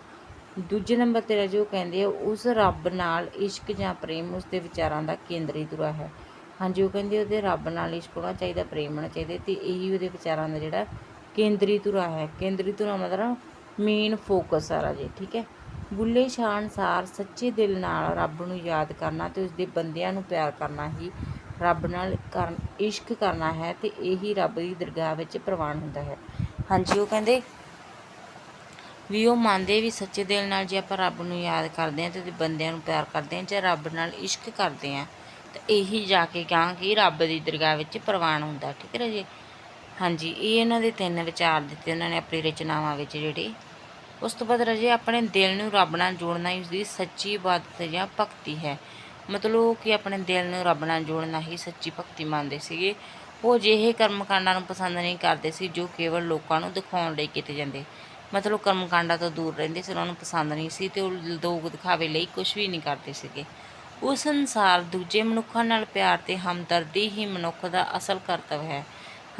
ਦੂਜੇ ਨੰਬਰ ਤੇ ਰਾਜੇ ਕਹਿੰਦੇ ਆ, ਉਸ ਰੱਬ ਨਾਲ ਇਸ਼ਕ ਜਾਂ ਪ੍ਰੇਮ ਉਸ ਦੇ ਵਿਚਾਰਾਂ ਦਾ ਕੇਂਦਰੀ ਧੁਰਾ ਹੈ। ਹਾਂਜੀ, ਉਹ ਕਹਿੰਦੇ ਉਹਦੇ ਰੱਬ ਨਾਲ ਇਸ਼ਕ ਹੋਣਾ ਚਾਹੀਦਾ, ਪ੍ਰੇਮ ਹੋਣਾ ਚਾਹੀਦਾ ਤੇ ਇਹੀ ਉਹਦੇ ਵਿਚਾਰਾਂ ਦਾ ਜਿਹੜਾ ਕੇਂਦਰੀ ਧੁਰਾ ਹੈ। ਕੇਂਦਰੀ ਧੁਰਾ ਮਤਲਬ ਮੇਨ ਫੋਕਸ ਆ ਰਾਜੇ ਠੀਕ ਹੈ? ਬੁੱਲੇ ਸ਼ਾਹ ਅਨੁਸਾਰ ਸੱਚੇ ਦਿਲ ਨਾਲ ਰੱਬ ਨੂੰ ਯਾਦ ਕਰਨਾ ਤੇ ਉਸਦੇ ਬੰਦਿਆਂ ਨੂੰ ਪਿਆਰ ਕਰਨਾ ਹੀ ਰੱਬ ਨਾਲ ਕਰਨ, ਇਸ਼ਕ ਕਰਨਾ ਹੈ ਤੇ ਇਹੀ ਰੱਬ ਦੀ ਦਰਗਾਹ ਵਿੱਚ ਪ੍ਰਵਾਨ ਹੁੰਦਾ ਹੈ। ਹਾਂਜੀ, ਉਹ ਕਹਿੰਦੇ ਵੀ ਉਹ ਮੰਨਦੇ ਵੀ ਸੱਚੇ ਦਿਲ ਨਾਲ ਜੇ ਆਪਾਂ ਰੱਬ ਨੂੰ ਯਾਦ ਕਰਦੇ ਹਾਂ ਤੇ ਉਹਦੇ ਬੰਦਿਆਂ ਨੂੰ ਪਿਆਰ ਕਰਦੇ ਹਾਂ ਜਾਂ ਰੱਬ ਨਾਲ ਇਸ਼ਕ ਕਰਦੇ ਹਾਂ, ਤਾਂ ਇਹੀ ਜਾ ਕੇ ਗਾਂ ਕੀ ਰੱਬ ਦੀ ਦਰਗਾਹ ਵਿੱਚ ਪ੍ਰਵਾਨ ਹੁੰਦਾ, ਠੀਕ ਹੈ ਰਾਜੇ ਹਾਂਜੀ, ਇਹ ਇਹਨਾਂ ਦੇ ਤਿੰਨ ਵਿਚਾਰ ਦਿੱਤੇ ਉਹਨਾਂ ਨੇ ਆਪਣੀ ਰਚਨਾਵਾਂ ਵਿੱਚ ਜਿਹੜੇ। ਉਸ ਤੋਂ ਬਾਅਦ ਰਜੇ, ਆਪਣੇ ਦਿਲ ਨੂੰ ਰੱਬ ਨਾਲ ਜੋੜਨਾ ਹੀ ਉਸਦੀ ਸੱਚੀ ਇਬਾਦਤ ਜਾਂ ਭਗਤੀ ਹੈ। ਮਤਲਬ ਕਿ ਆਪਣੇ ਦਿਲ ਨੂੰ ਰੱਬ ਨਾਲ ਜੋੜਨਾ ਹੀ ਸੱਚੀ ਭਗਤੀ ਮੰਨਦੇ ਸੀਗੇ। ਉਹ ਜਿਹੇ ਕਰਮਕਾਂਡਾਂ ਨੂੰ ਪਸੰਦ ਨਹੀਂ ਕਰਦੇ ਸੀ ਜੋ ਕੇਵਲ ਲੋਕਾਂ ਨੂੰ ਦਿਖਾਉਣ ਲਈ ਕੀਤੇ ਜਾਂਦੇ। ਮਤਲਬ ਕਰਮਕਾਂਡਾਂ ਤੋਂ ਦੂਰ ਰਹਿੰਦੇ ਸੀ, ਉਹਨਾਂ ਨੂੰ ਪਸੰਦ ਨਹੀਂ ਸੀ ਤੇ ਉਹ ਲੋਕ ਦਿਖਾਵੇ ਲਈ ਕੁਝ ਵੀ ਨਹੀਂ ਕਰਦੇ ਸੀਗੇ। ਉਸ ਅਨੁਸਾਰ ਦੂਜੇ ਮਨੁੱਖਾਂ ਨਾਲ ਪਿਆਰ ਤੇ ਹਮਦਰਦੀ ਹੀ ਮਨੁੱਖ ਦਾ ਅਸਲ ਕਰਤੱਵ ਹੈ।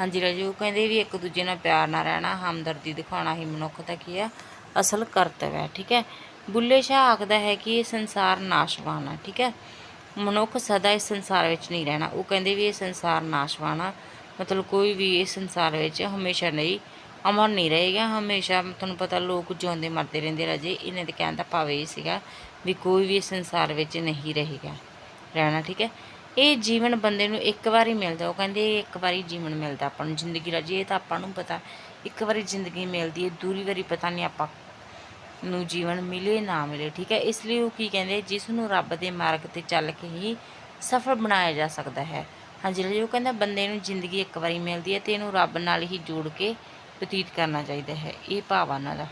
ਹਾਂਜੀ ਰਾਜੇ ਉਹ ਕਹਿੰਦੇ ਵੀ ਇੱਕ ਦੂਜੇ ਨਾਲ ਪਿਆਰ ਨਾਲ ਰਹਿਣਾ, ਹਮਦਰਦੀ ਦਿਖਾਉਣਾ ਹੀ ਮਨੁੱਖ ਦਾ ਕੀ ਆ? ਅਸਲ ਕਰਤੱਵ ਹੈ, ਠੀਕ ਹੈ? ਬੁੱਲੇ ਸ਼ਾਹ ਆਖਦਾ ਹੈ ਕਿ ਇਹ ਸੰਸਾਰ ਨਾਸ਼ਵਾਨ ਹੈ ਠੀਕ ਹੈ? ਮਨੁੱਖ ਸਦਾ ਇਸ ਸੰਸਾਰ ਵਿੱਚ ਨਹੀਂ ਰਹਿਣਾ। ਉਹ ਕਹਿੰਦੇ ਵੀ ਇਹ ਸੰਸਾਰ ਨਾਸ਼ਵਾਨ ਆ, ਮਤਲਬ ਕੋਈ ਵੀ ਇਸ ਸੰਸਾਰ ਵਿੱਚ ਹਮੇਸ਼ਾ ਨਹੀਂ ਅਮਰ ਨਹੀਂ ਰਹੇਗਾ। ਹਮੇਸ਼ਾ ਤੁਹਾਨੂੰ ਪਤਾ ਲੋਕ ਜਿਉਂਦੇ ਮਰਦੇ ਰਹਿੰਦੇ ਰਾਜੇ। ਇਹਨਾਂ ਦੇ ਕਹਿਣ ਦਾ ਭਾਵ ਇਹ ਸੀਗਾ ਵੀ ਕੋਈ ਵੀ ਇਸ ਸੰਸਾਰ ਵਿੱਚ ਨਹੀਂ ਰਹੇਗਾ, ਰਹਿਣਾ, ਠੀਕ ਹੈ? ਇਹ ਜੀਵਨ ਬੰਦੇ ਨੂੰ ਇੱਕ ਵਾਰੀ ਮਿਲਦਾ, ਉਹ ਕਹਿੰਦੇ ਇੱਕ ਵਾਰੀ ਜੀਵਨ ਮਿਲਦਾ ਆਪਾਂ ਨੂੰ, ਜ਼ਿੰਦਗੀ ਰਾਜੇ, ਇਹ ਤਾਂ ਆਪਾਂ ਨੂੰ ਪਤਾ, ਇੱਕ ਵਾਰੀ ਜ਼ਿੰਦਗੀ ਮਿਲਦੀ ਹੈ, ਦੂਰੀ ਵਾਰੀ ਪਤਾ ਨਹੀਂ ਆਪਾਂ ਨੂੰ ਜੀਵਨ ਮਿਲੇ ਨਾ ਮਿਲੇ, ਠੀਕ ਹੈ? ਇਸ ਲਈ ਉਹ ਕੀ ਕਹਿੰਦੇ, ਜਿਸ ਨੂੰ ਰੱਬ ਦੇ ਮਾਰਗ ਤੇ ਚੱਲ ਕੇ ਹੀ ਸਫਲ ਬਣਾਇਆ ਜਾ ਸਕਦਾ ਹੈ। ਹਾਂਜੀ, ਰਾਜੇ, ਉਹ ਕਹਿੰਦਾ ਬੰਦੇ ਨੂੰ ਜ਼ਿੰਦਗੀ ਇੱਕ ਵਾਰੀ ਮਿਲਦੀ ਹੈ ਤੇ ਇਹਨੂੰ ਰੱਬ ਨਾਲ ਹੀ ਜੋੜ ਕੇ ਬਤੀਤ ਕਰਨਾ ਚਾਹੀਦਾ ਹੈ, ਇਹ ਭਾਵਨਾ ਦਾ।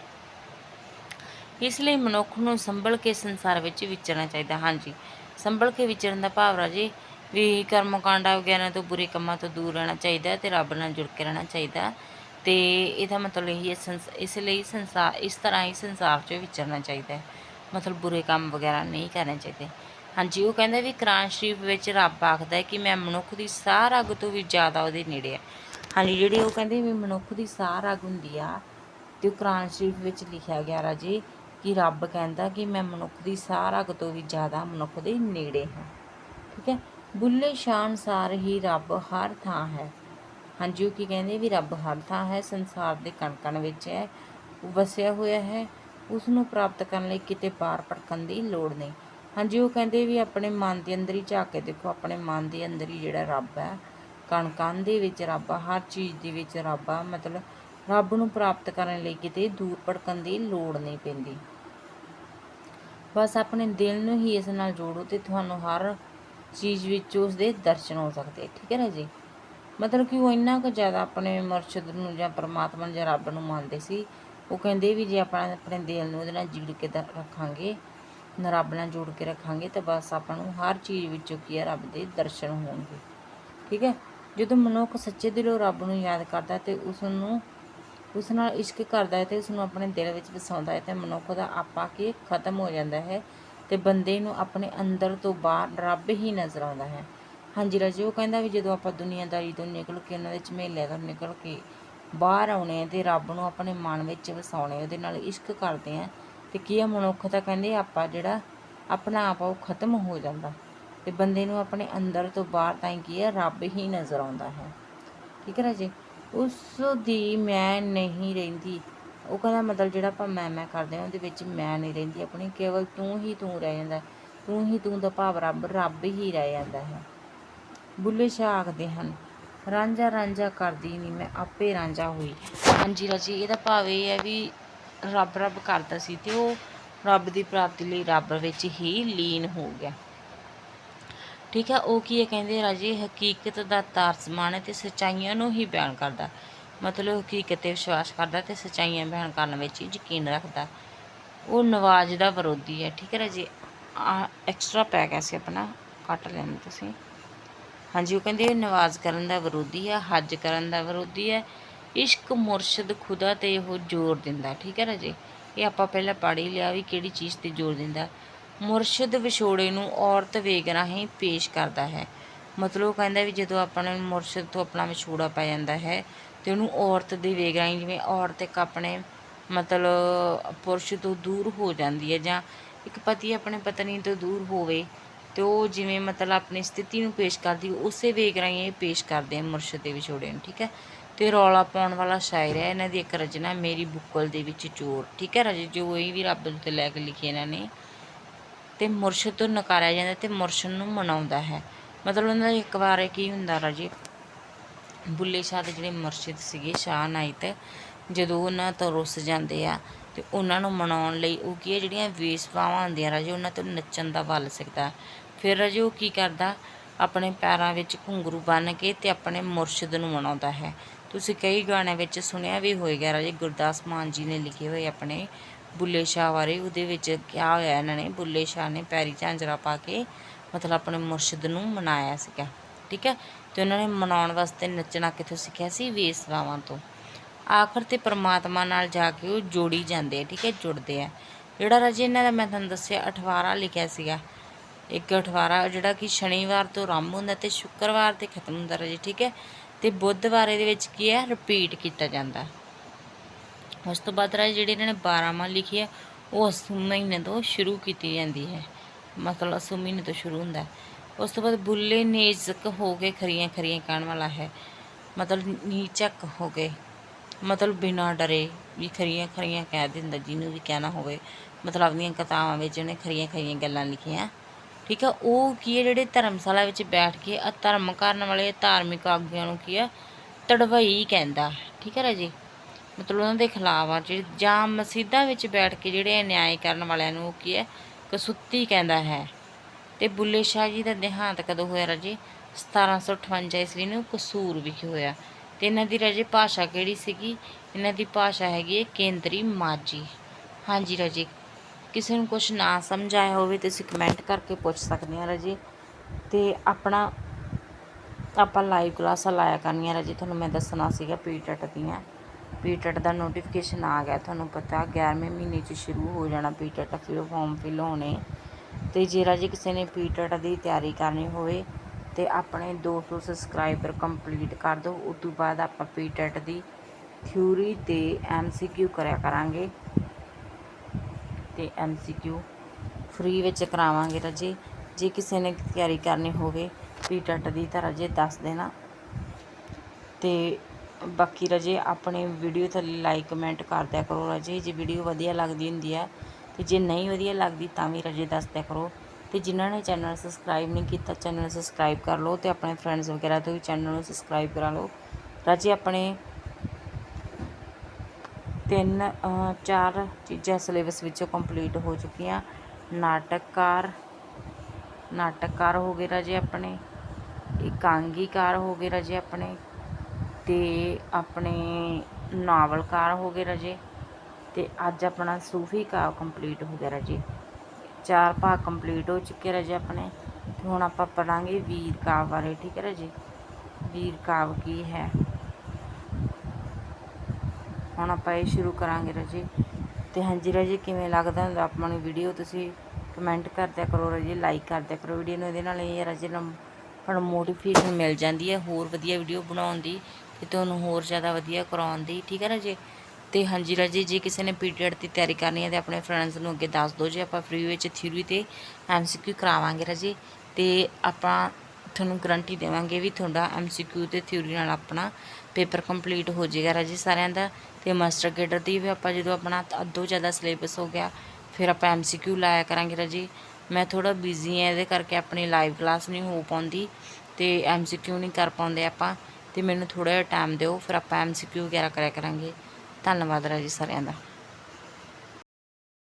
ਇਸ ਲਈ ਮਨੁੱਖ ਨੂੰ ਸੰਭਲ ਕੇ ਸੰਸਾਰ ਵਿੱਚ ਵਿਚਰਨਾ ਚਾਹੀਦਾ, ਹਾਂਜੀ। ਸੰਭਲ ਕੇ ਵਿਚਰਨ ਦਾ ਭਾਵ ਰਾਜੇ ਵੀ ਕਰਮ ਕਾਂਡਾ ਵਗੈਰਾ ਤੋਂ ਬੁਰੇ ਕੰਮਾਂ ਤੋਂ ਦੂਰ ਰਹਿਣਾ ਚਾਹੀਦਾ ਹੈ ਤੇ ਰੱਬ ਨਾਲ ਜੁੜ ਕੇ ਰਹਿਣਾ ਚਾਹੀਦਾ ਤੇ ਇਹਦਾ ਮਤਲਬ ਇਹ ਹੈ, ਸੰਸ- ਇਸ ਲਈ ਸੰਸਾਰ ਇਸ ਤਰ੍ਹਾਂ ਹੀ ਸੰਸਾਰ 'ਚ ਵਿਚਰਨਾ ਚਾਹੀਦਾ ਹੈ। ਮਤਲਬ ਬੁਰੇ ਕੰਮ ਵਗੈਰਾ ਨਹੀਂ ਕਰਨੇ ਚਾਹੀਦੇ। ਹਾਂਜੀ, ਉਹ ਕਹਿੰਦਾ ਵੀ ਕੁਰਾਨ ਸ਼ਰੀਫ ਵਿੱਚ ਰੱਬ ਆਖਦਾ ਹੈ ਕਿ ਮੈਂ ਮਨੁੱਖ ਦੀ ਸਾਰ ਅੱਗ ਤੋਂ ਵੀ ਜ਼ਿਆਦਾ ਉਹਦੇ ਨੇੜੇ ਆ ਹਾਂਜੀ, ਜਿਹੜੀ ਉਹ ਕਹਿੰਦੇ ਵੀ ਮਨੁੱਖ ਦੀ ਸਾਰ ਅੱਗ ਹੁੰਦੀ ਆ, ਤੇ ਉਹ ਕੁਰਾਨ ਸ਼ਰੀਫ ਵਿੱਚ ਲਿਖਿਆ ਗਿਆ ਰਾਜੇ ਕਿ ਰੱਬ ਕਹਿੰਦਾ ਕਿ ਮੈਂ ਮਨੁੱਖ ਦੀ ਸਾਰ ਅੱਗ ਤੋਂ ਵੀ ਜ਼ਿਆਦਾ ਮਨੁੱਖ ਦੇ ਨੇੜੇ ਹਾਂ। ਠੀਕ ਹੈ? ਬੁੱਲੇ ਸ਼ਾਹ ਅਨੁਸਾਰ ਹੀ ਰੱਬ ਹਰ ਥਾਂ ਹੈ। ਹਾਂਜੀ, ਉਹ ਕੀ ਕਹਿੰਦੇ? ਵੀ ਰੱਬ ਹਰ ਥਾਂ ਹੈ, ਸੰਸਾਰ ਦੇ ਕਣ ਕਣ ਵਿੱਚ ਹੈ, ਵਸਿਆ ਹੋਇਆ ਹੈ। ਉਸ ਨੂੰ ਪ੍ਰਾਪਤ ਕਰਨ ਲਈ ਕਿਤੇ ਪਾਰ ਭਟਕਣ ਦੀ ਲੋੜ ਨਹੀਂ। ਹਾਂਜੀ, ਉਹ ਕਹਿੰਦੇ ਵੀ ਆਪਣੇ ਮਨ ਦੇ ਅੰਦਰ ਹੀ ਝਾਕ ਕੇ ਦੇਖੋ, ਆਪਣੇ ਮਨ ਦੇ ਅੰਦਰ ਹੀ ਜਿਹੜਾ ਰੱਬ ਹੈ ਕਣ ਕਣ ਦੇ ਵਿੱਚ ਰੱਬ ਆ, ਹਰ ਚੀਜ਼ ਦੇ ਵਿੱਚ ਰੱਬ ਆ, ਮਤਲਬ ਰੱਬ ਨੂੰ ਪ੍ਰਾਪਤ ਕਰਨ ਲਈ ਕਿਤੇ ਦੂਰ ਭਟਕਣ ਦੀ ਲੋੜ ਨਹੀਂ ਪੈਂਦੀ। ਬਸ ਆਪਣੇ ਦਿਲ ਨੂੰ ਹੀ ਇਸ ਨਾਲ ਜੋੜੋ ਤੇ ਤੁਹਾਨੂੰ ਹਰ ਚੀਜ਼ ਵਿੱਚ ਉਸ ਦੇ ਦਰਸ਼ਨ ਹੋ ਸਕਦੇ, ਠੀਕ ਹੈ ਨਾ ਜੀ? ਮਤਲਬ ਕਿ ਉਹ ਇੰਨਾ ਕੁ ਜ਼ਿਆਦਾ ਆਪਣੇ ਮਰਸ਼ਦ ਨੂੰ ਜਾਂ ਪਰਮਾਤਮਾ ਨੂੰ ਜਾਂ ਰੱਬ ਨੂੰ ਮੰਨਦੇ ਸੀ, ਉਹ ਕਹਿੰਦੇ ਵੀ ਜੇ ਆਪਾਂ ਆਪਣੇ ਦਿਲ ਨੂੰ ਉਹਦੇ ਨਾਲ ਜੀੜ ਕੇ ਦ- ਰੱਖਾਂਗੇ, ਨਾ ਰੱਬ ਨਾਲ ਜੋੜ ਕੇ ਰੱਖਾਂਗੇ ਤਾਂ ਬਸ ਆਪਾਂ ਨੂੰ ਹਰ ਚੀਜ਼ ਵਿੱਚੋਂ ਕੀ ਹੈ ਰੱਬ ਦੇ ਦਰਸ਼ਨ ਹੋਣਗੇ, ਠੀਕ ਹੈ? ਜਦੋਂ ਮਨੁੱਖ ਸੱਚੇ ਦਿਲੋਂ ਰੱਬ ਨੂੰ ਯਾਦ ਕਰਦਾ ਤੇ ਉਸ ਨੂੰ ਉਸ ਨਾਲ ਇਸ਼ਕ ਕਰਦਾ ਹੈ ਤੇ ਉਸ ਨੂੰ ਆਪਣੇ ਦਿਲ ਵਿੱਚ ਵਸਾਉਂਦਾ ਹੈ ਤੇ ਮਨੁੱਖ ਦਾ ਆਪਾ ਕੀ ਖਤਮ ਹੋ ਜਾਂਦਾ ਹੈ ਤੇ ਬੰਦੇ ਨੂੰ ਆਪਣੇ ਅੰਦਰ ਤੋਂ ਬਾਹਰ ਰੱਬ ਹੀ ਨਜ਼ਰ ਆਉਂਦਾ ਹੈ। ਹਾਂਜੀ ਰਾਜੇ, ਉਹ ਕਹਿੰਦਾ ਵੀ ਜਦੋਂ ਆਪਾਂ ਦੁਨੀਆਦਾਰੀ ਤੋਂ ਨਿਕਲ ਕੇ, ਉਹਨਾਂ ਦੇ ਝਮੇਲਿਆਂ ਤੋਂ ਨਿਕਲ ਕੇ ਬਾਹਰ ਆਉਣੇ ਆ ਤੇ ਰੱਬ ਨੂੰ ਆਪਣੇ ਮਨ ਵਿੱਚ ਵਸਾਉਣੇ ਉਹਦੇ ਨਾਲ ਇਸ਼ਕ ਕਰਦੇ ਆ ਤੇ ਕੀ ਆ ਮਨੁੱਖ ਤਾਂ ਕਹਿੰਦੇ ਆਪਾਂ ਜਿਹੜਾ ਆਪਣਾ ਆਪ ਆ, ਉਹ ਖਤਮ ਹੋ ਜਾਂਦਾ। ਤੇ ਬੰਦੇ ਨੂੰ ਆਪਣੇ ਅੰਦਰ ਤੋਂ ਬਾਹਰ ਤਾਈਂ ਕੀ ਹੈ ਰੱਬ ਹੀ ਨਜ਼ਰ ਆਉਂਦਾ ਹੈ। ਠੀਕ ਹੈ ਰਾਜੇ, ਉਸ ਦੀ ਮੈਂ ਨਹੀਂ ਰਹਿੰਦੀ। ਉਹ ਕਹਿੰਦਾ ਮਤਲਬ ਜਿਹੜਾ ਆਪਾਂ ਮੈਂ ਮੈਂ ਕਰਦੇ ਹਾਂ, ਉਹਦੇ ਵਿੱਚ ਮੈਂ ਨਹੀਂ ਰਹਿੰਦੀ ਆਪਣੀ, ਕੇਵਲ ਤੂੰ ਹੀ ਤੂੰ ਰਹਿ ਜਾਂਦਾ ਤੂੰ ਹੀ ਤੂੰ ਦਾ ਭਾਵ ਰੱਬ ਰੱਬ ਹੀ ਰਹਿ ਜਾਂਦਾ ਹੈ। ਬੁੱਲੇ ਸ਼ਾਹ ਆਖਦੇ ਹਨ, ਰਾਂਝਾ ਰਾਂਝਾ ਕਰਦੀ ਨਹੀਂ, ਮੈਂ ਆਪੇ ਰਾਂਝਾ ਹੋਈ। ਹਾਂਜੀ ਰਾਜੀ, ਇਹਦਾ ਭਾਵ ਇਹ ਹੈ ਵੀ ਰੱਬ ਰੱਬ ਕਰਦਾ ਸੀ ਤੇ ਉਹ ਰੱਬ ਦੀ ਪ੍ਰਾਪਤੀ ਲਈ ਰੱਬ ਵਿੱਚ ਹੀ ਲੀਨ ਹੋ ਗਿਆ। ਠੀਕ ਹੈ, ਉਹ ਕੀ ਹੈ ਕਹਿੰਦੇ ਰਾਜੇ? ਹਕੀਕਤ ਦਾ ਤਾਰਸਮਾਨ ਹੈ ਤੇ ਸਚਾਈਆਂ ਨੂੰ ਹੀ ਬਿਆਨ ਕਰਦਾ। ਮਤਲਬ ਹਕੀਕਤ ਤੇ ਵਿਸ਼ਵਾਸ ਕਰਦਾ ਤੇ ਸਚਾਈਆਂ ਬਿਆਨ ਕਰਨ ਵਿੱਚ ਹੀ ਯਕੀਨ ਰੱਖਦਾ। ਉਹ ਨਵਾਜ਼ ਦਾ ਵਿਰੋਧੀ ਹੈ, ਠੀਕ ਹੈ ਨਾ ਜੀ? ਐਕਸਟਰਾ ਪੈ ਗਿਆ ਸੀ ਆਪਣਾ, ਕੱਟ ਲੈਣਾ ਤੁਸੀਂ। ਹਾਂਜੀ, ਉਹ ਕਹਿੰਦੇ ਨਵਾਜ਼ ਕਰਨ ਦਾ ਵਿਰੋਧੀ ਹੈ, ਹੱਜ ਕਰਨ ਦਾ ਵਿਰੋਧੀ ਹੈ। ਇਸ਼ਕ ਮੁਰਸ਼ਦ ਖੁਦਾ ਤੇ ਉਹ ਜ਼ੋਰ ਦਿੰਦਾ, ਠੀਕ ਹੈ ਨਾ ਜੀ? ਇਹ ਆਪਾਂ ਪਹਿਲਾਂ ਪੜ੍ਹ ਹੀ ਲਿਆ ਵੀ ਕਿਹੜੀ ਚੀਜ਼ ਤੇ ਜ਼ੋਰ ਦਿੰਦਾ। ਮੁਰਸ਼ਦ ਵਿਛੋੜੇ ਨੂੰ ਔਰਤ ਵੇਗ ਰਾਹੀਂ ਪੇਸ਼ ਕਰਦਾ ਹੈ। ਮਤਲਬ ਉਹ ਕਹਿੰਦਾ ਵੀ ਜਦੋਂ ਆਪਣੇ ਮੁਰਸ਼ਦ ਤੋਂ ਆਪਣਾ ਵਿਛੋੜਾ ਪੈ ਜਾਂਦਾ ਹੈ ਤੇ ਉਹਨੂੰ ਔਰਤ ਦੇ ਵੇਗ ਰਾਹੀਂ ਜਿਵੇਂ ਔਰਤ ਇੱਕ ਆਪਣੇ ਮਤਲਬ ਪੁਰਸ਼ ਤੋਂ ਦੂਰ ਹੋ ਜਾਂਦੀ ਹੈ ਜਾਂ ਇੱਕ ਪਤੀ ਆਪਣੇ ਪਤਨੀ ਤੋਂ ਦੂਰ ਹੋਵੇ ਤੇ ਉਹ ਜਿਵੇਂ ਮਤਲਬ ਆਪਣੀ ਸਥਿਤੀ ਨੂੰ ਪੇਸ਼ ਕਰਦੀ, ਉਸੇ ਵੇਗ ਰਾਹੀਂ ਇਹ ਪੇਸ਼ ਕਰਦੇ ਆ ਮੁਰਸ਼ਿਦ ਦੇ ਵਿਛੋੜੇ ਨੂੰ, ਠੀਕ ਹੈ? ਤੇ ਰੌਲਾ ਪਾਉਣ ਵਾਲਾ ਸ਼ਾਇਰ ਹੈ, ਇਹਨਾਂ ਦੀ ਇੱਕ ਰਚਨਾ ਮੇਰੀ ਬੁੱਕਲ ਦੇ ਵਿੱਚ ਚੋਰ ਠੀਕ ਹੈ ਰਾਜੇ? ਜੋ ਇਹ ਵੀ ਰੱਬ ਉੱਤੇ ਲੈ ਕੇ ਲਿਖੀ ਇਹਨਾਂ ਨੇ। ਤੇ ਮੁਰਸ਼ਿਦ ਤੋਂ ਨਕਾਰਿਆ ਜਾਂਦਾ ਤੇ ਮੁਰਸ਼ਿਦ ਨੂੰ ਮਨਾਉਂਦਾ ਹੈ। ਮਤਲਬ ਉਹਨਾਂ ਦਾ ਇੱਕ ਵਾਰ ਕੀ ਹੁੰਦਾ ਰਾਜੇ? ਬੁੱਲੇ ਸ਼ਾਹ ਦੇ ਜਿਹੜੇ ਮੁਰਸ਼ਿਦ ਸੀਗੇ, ਸ਼ਾਹ ਨਾਇਤ ਜਦੋਂ ਉਹਨਾਂ ਤੋਂ ਰੁੱਸ ਜਾਂਦੇ ਆ ਤੇ ਉਹਨਾਂ ਨੂੰ ਮਨਾਉਣ ਲਈ ਉਹ ਕੀ ਹੈ ਜਿਹੜੀਆਂ ਵੇਸਵਾਵਾਂ ਹੁੰਦੀਆਂ ਰਾਜੇ ਉਹਨਾਂ ਤੋਂ ਨੱਚਣ ਦਾ ਵੱਲ ਸਿੱਖਦਾ। ਫਿਰ ਰਾਜੇ ਉਹ ਕੀ ਕਰਦਾ? ਆਪਣੇ ਪੈਰਾਂ ਵਿੱਚ ਘੁੰਗਰੂ ਬੰਨ੍ਹ ਕੇ ਤੇ ਆਪਣੇ ਮੁਰਸ਼ਿਦ ਨੂੰ ਮਨਾਉਂਦਾ ਹੈ। ਤੁਸੀਂ ਕਈ ਗਾਣਿਆਂ ਵਿੱਚ ਸੁਣਿਆ ਵੀ ਹੋਏਗਾ, ਰਾਜੇ ਗੁਰਦਾਸ ਮਾਨ ਜੀ ਨੇ ਲਿਖੇ ਹੋਏ ਆਪਣੇ ਬੁੱਲੇ ਸ਼ਾਹ ਬਾਰੇ, ਉਹਦੇ ਵਿੱਚ ਕਿਹਾ ਹੋਇਆ ਇਹਨਾਂ ਨੇ, ਬੁੱਲੇ ਸ਼ਾਹ ਨੇ ਪੈਰੀ ਝਾਂਜਰਾ ਪਾ ਕੇ ਮਤਲਬ ਆਪਣੇ ਮੁਰਸ਼ਿਦ ਨੂੰ ਮਨਾਇਆ ਸੀਗਾ। ਠੀਕ ਹੈ? ਤੇ ਉਹਨਾਂ ਨੇ ਮਨਾਉਣ ਵਾਸਤੇ ਨੱਚਣਾ ਕਿੱਥੋਂ ਸਿੱਖਿਆ ਸੀ? ਵੇਸਵਾਵਾਂ ਤੋਂ। ਆਖਰ ਤੇ ਪ੍ਰਮਾਤਮਾ ਨਾਲ ਜਾ ਕੇ ਉਹ ਜੋੜੀ ਜਾਂਦੇ ਆ, ਠੀਕ ਹੈ, ਜੁੜਦੇ ਆ। ਜਿਹੜਾ ਰਾਜੇ ਇਹਨਾਂ ਦਾ ਮੈਂ ਤੁਹਾਨੂੰ ਦੱਸਿਆ, ਅਠਵਾਰਾ ਲਿਖਿਆ ਸੀਗਾ। ਇੱਕ ਅਠਵਾਰਾ, ਜਿਹੜਾ ਕਿ ਸ਼ਨੀਵਾਰ ਤੋਂ ਆਰੰਭ ਹੁੰਦਾ ਤੇ ਸ਼ੁੱਕਰਵਾਰ ਤੇ ਖਤਮ ਹੁੰਦਾ ਰਾਜੇ, ਠੀਕ ਹੈ। ਤੇ ਬੁੱਧਵਾਰ ਇਹਦੇ ਵਿੱਚ ਕੀ ਹੈ? ਰਿਪੀਟ ਕੀਤਾ ਜਾਂਦਾ। ਉਸ ਤੋਂ ਬਾਅਦ ਰਾਜੇ ਜਿਹੜੇ ਇਹਨਾਂ ਨੇ 12 ਮਾਹ ਲਿਖੀ ਹੈ, ਉਹ ਅਸੂ ਮਹੀਨੇ ਤੋਂ ਸ਼ੁਰੂ ਕੀਤੀ ਜਾਂਦੀ ਹੈ। ਮਤਲਬ ਅਸੂ ਮਹੀਨੇ ਤੋਂ ਸ਼ੁਰੂ ਹੁੰਦਾ ਉਸ ਤੋਂ ਬਾਅਦ ਬੁੱਲੇ ਨੇਜ਼ਕ ਹੋ ਕੇ ਖਰੀਆਂ ਖਰੀਆਂ ਕਹਿਣ ਵਾਲਾ ਹੈ। ਮਤਲਬ ਨੀਚਕ ਹੋ ਗਏ। ਮਤਲਬ ਬਿਨਾਂ ਡਰੇ ਵੀ ਖਰੀਆਂ ਖਰੀਆਂ ਕਹਿ ਦਿੰਦਾ, ਜਿਹਨੂੰ ਵੀ ਕਹਿਣਾ ਹੋਵੇ। ਮਤਲਬ ਆਪਣੀਆਂ ਕਥਾਵਾਂ ਵਿੱਚ ਉਹਨੇ ਖਰੀਆਂ ਖਰੀਆਂ ਗੱਲਾਂ ਲਿਖੀਆਂ। ਠੀਕ ਆ, ਉਹ ਕੀ ਹੈ ਜਿਹੜੇ ਧਰਮਸ਼ਾਲਾ ਵਿੱਚ ਬੈਠ ਕੇ ਆ ਧਰਮ ਕਰਨ ਵਾਲੇ ਧਾਰਮਿਕ ਆਗੂਆਂ ਨੂੰ ਕੀ ਆ? ਤੜਵਈ ਕਹਿੰਦਾ। ਠੀਕ ਹੈ ਰਾਜੀ? ਮਤਲਬ ਉਹਨਾਂ ਦੇ ਖਿਲਾਫ ਆ, ਜਿਹੜੇ ਜਾਂ ਮਸਜਿਦਾਂ ਵਿੱਚ ਬੈਠ ਕੇ ਜਿਹੜੇ ਨਿਆਂ ਕਰਨ ਵਾਲਿਆਂ ਨੂੰ ਉਹ ਕੀ ਹੈ ਕਸੁੱਤੀ ਕਹਿੰਦਾ ਹੈ। ਤੇ ਬੁੱਲੇ ਸ਼ਾਹ ਜੀ ਦਾ ਦੇਹਾਂਤ ਕਦੋਂ ਹੋਇਆ ਰਾਜੇ? 1758 ਈਸਵੀ ਨੂੰ ਕਸੂਰ ਵਿਖੇ ਹੋਇਆ। ਤੇ ਇਹਨਾਂ ਦੀ ਰਾਜੇ ਭਾਸ਼ਾ ਕਿਹੜੀ ਸੀਗੀ? ਇਹਨਾਂ ਦੀ ਭਾਸ਼ਾ ਹੈਗੀ ਹੈ ਕੇਂਦਰੀ ਮਾਝੀ। ਹਾਂਜੀ ਰਾਜੇ, ਕਿਸੇ ਨੂੰ ਕੁਝ ਨਾ ਸਮਝ ਆਇਆ ਹੋਵੇ ਤੇ ਤੁਸੀਂ ਕਮੈਂਟ ਕਰਕੇ ਪੁੱਛ ਸਕਦੇ ਆ ਰਾਜੇ। ਤੇ ਆਪਣਾ, ਆਪਾਂ ਲਾਈਵ ਕਲਾਸਾਂ ਲਾਇਆ ਕਰਨੀਆਂ ਰਾਜੇ, ਤੁਹਾਨੂੰ ਮੈਂ ਦੱਸਣਾ ਸੀਗਾ ਪੀਟਟ ਦੀਆਂ। ਪੀਟਟ ਦਾ ਨੋਟੀਫਿਕੇਸ਼ਨ ਆ ਗਿਆ, ਤੁਹਾਨੂੰ ਪਤਾ 11ਵੇਂ ਮਹੀਨੇ 'ਚ ਸ਼ੁਰੂ ਹੋ ਜਾਣਾ ਪੀਟਟ, ਫਿਰ ਫਾਰਮ ਫਿਲ ਹੋਣੇ। ਤੇ ਜੇ ਰਾਜੇ ਕਿਸੇ ਨੇ ਪੀਟਟ ਦੀ ਤਿਆਰੀ ਕਰਨੀ ਹੋਵੇ ਤੇ ਆਪਣੇ 200 ਸਬਸਕ੍ਰਾਈਬਰ ਕੰਪਲੀਟ ਕਰ ਦਿਓ। ਉਸ ਤੋਂ ਬਾਅਦ ਆਪਾਂ ਪੀਟਟ ਦੀ ਥਿਊਰੀ ਤੇ ਐਮਸੀਕਿਊ ਕਰਿਆ ਕਰਾਂਗੇ। ਤੇ ਐਮਸੀਕਿਊ ਫ੍ਰੀ ਵਿੱਚ ਕਰਾਵਾਂਗੇ ਰਾਜੇ। ਜੇ ਕਿਸੇ ਨੇ ਤਿਆਰੀ ਕਰਨੀ ਹੋਵੇ ਪੀਟਟ ਦੀ ਤਾਂ ਰਾਜੇ ਦੱਸ ਦੇਣਾ। ਤੇ ਬਾਕੀ ਰਾਜੇ ਆਪਣੇ ਵੀਡੀਓ ਥੱਲੇ ਲਾਈਕ ਕਮੈਂਟ ਕਰ ਦਿਆ ਕਰੋ ਰਾਜੇ। ਜੇ ਵੀਡੀਓ ਵਧੀਆ ਲੱਗਦੀ ਹੁੰਦੀ ਹੈ ਤੇ ਜੇ ਨਹੀਂ ਵਧੀਆ ਲੱਗਦੀ ਤਾਂ ਵੀ ਰਜੇ ਦੱਸ ਦਿਆ ਕਰੋ। ਤੇ ਜਿਨ੍ਹਾਂ ਨੇ ਚੈਨਲ ਸਬਸਕ੍ਰਾਈਬ ਨਹੀਂ ਕੀਤਾ ਚੈਨਲ ਸਬਸਕ੍ਰਾਈਬ ਕਰ ਲਓ ਤੇ ਆਪਣੇ ਫਰੈਂਡਸ ਵਗੈਰਾ ਤੋਂ ਵੀ ਚੈਨਲ ਨੂੰ ਸਬਸਕ੍ਰਾਈਬ ਕਰਾ ਲਓ। ਰਾਜੇ, ਆਪਣੇ ਤਿੰਨ ਚਾਰ ਚੀਜ਼ਾਂ ਸਿਲੇਬਸ ਵਿੱਚੋਂ ਕੰਪਲੀਟ ਹੋ ਚੁੱਕੀਆਂ। ਨਾਟਕਕਾਰ ਨਾਟਕਕਾਰ ਹੋ ਗਏ ਰਾਜੇ ਆਪਣੇ। ਇਕਾਂਗੀਕਾਰ ਹੋ ਗਏ ਰਾਜੇ ਆਪਣੇ। ਤੇ ਆਪਣੇ ਨਾਵਲਕਾਰ ਹੋ ਗਏ ਰਾਜੇ। ਤੇ ਅੱਜ ਆਪਣਾ ਸੂਫੀ ਕਾਵ ਕੰਪਲੀਟ ਹੋ ਗਿਆ ਰਾਜੇ। ਚਾਰ ਭਾਗ ਕੰਪਲੀਟ ਹੋ ਚੁੱਕੇ ਰਾਜੇ ਆਪਣੇ। ਤੇ ਹੁਣ ਆਪਾਂ ਪੜਾਂਗੇ ਵੀਰ ਕਾਵ ਬਾਰੇ, ਠੀਕ ਹੈ ਰਾਜੇ? ਵੀਰ ਕਾਵ ਕੀ ਹੈ? ਹੁਣ ਆਪਾਂ ਇਹ ਸ਼ੁਰੂ ਕਰਾਂਗੇ ਰਾਜੇ। ਤੇ ਹਾਂਜੀ ਰਾਜੇ, ਕਿਵੇਂ ਲੱਗਦਾ ਹੁੰਦਾ ਆਪਾਂ ਨੂੰ ਵੀਡੀਓ ਤੁਸੀਂ ਕਮੈਂਟ ਕਰਦਿਆ ਕਰੋ ਰਾਜੇ ਲਾਈਕ ਕਰਦਿਆ ਕਰੋ ਵੀਡੀਓ ਨੂੰ। ਇਹਦੇ ਨਾਲ ਇਹ ਰਾਜੇ ਨੂੰ ਤੁਹਾਨੂੰ ਮੋਟੀਵੇਸ਼ਨ ਮਿਲ ਜਾਂਦੀ ਹੈ ਹੋਰ ਵਧੀਆ ਵੀਡੀਓ ਬਣਾਉਣ ਦੀ ਤੇ ਤੁਹਾਨੂੰ ਹੋਰ ਜ਼ਿਆਦਾ ਵਧੀਆ ਕਰਾਉਣ ਦੀ, ਠੀਕ ਹੈ ਰਾਜੇ? ਤੇ ਹਾਂਜੀ ਰਾਜੇ, ਜੇ ਕਿਸੇ ਨੇ ਪੀਟੀਐਡ ਦੀ ਤਿਆਰੀ ਕਰਨੀ ਹੈ ਤੇ ਆਪਣੇ ਫਰੈਂਡਸ ਨੂੰ ਅੱਗੇ ਦੱਸ ਦਿਓ। ਜੇ ਆਪਾਂ ਫ੍ਰੀ ਵਿੱਚ ਥਿਊਰੀ ਤੇ ਐਮਸੀਕਿਊ ਕਰਾਵਾਂਗੇ ਰਾਜੇ, ਤੇ ਆਪਾਂ ਤੁਹਾਨੂੰ ਗਰੰਟੀ ਦੇਵਾਂਗੇ ਵੀ ਤੁਹਾਡਾ ਐਮਸੀਕਿਊ ਤੇ ਥਿਊਰੀ ਨਾਲ ਆਪਣਾ ਪੇਪਰ ਕੰਪਲੀਟ ਹੋ ਜਾਏਗਾ ਰਾਜੇ ਸਾਰਿਆਂ ਦਾ। ਤੇ ਮਾਸਟਰ ਗੇਡਰ ਦੀ ਵੀ ਆਪਾਂ ਜਦੋਂ ਆਪਣਾ ਅੱਧੋ ਜ਼ਿਆਦਾ ਸਿਲੇਬਸ ਹੋ ਗਿਆ, ਫਿਰ ਆਪਾਂ ਐਮਸੀਕਿਊ ਲਾਇਆ ਕਰਾਂਗੇ ਰਾਜੇ। ਮੈਂ ਥੋੜਾ ਬਿਜ਼ੀ ਹਾਂ, ਇਹਦੇ ਕਰਕੇ ਆਪਣੀ ਲਾਈਵ ਕਲਾਸ ਨਹੀਂ ਹੋ ਪਾਉਂਦੀ ਤੇ ਐਮਸੀਕਿਊ ਨਹੀਂ ਕਰ ਪਾਉਂਦੇ ਆਪਾਂ। ਤੇ ਮੈਨੂੰ ਥੋੜਾ ਜਿਹਾ ਟਾਈਮ ਦਿਓ, ਫਿਰ ਆਪਾਂ ਐਮਸੀਕਿਊ ਵਗੈਰਾ ਕਰਿਆ ਕਰਾਂਗੇ। ਧੰਨਵਾਦ ਰਾਜੇ ਸਾਰਿਆਂ ਦਾ।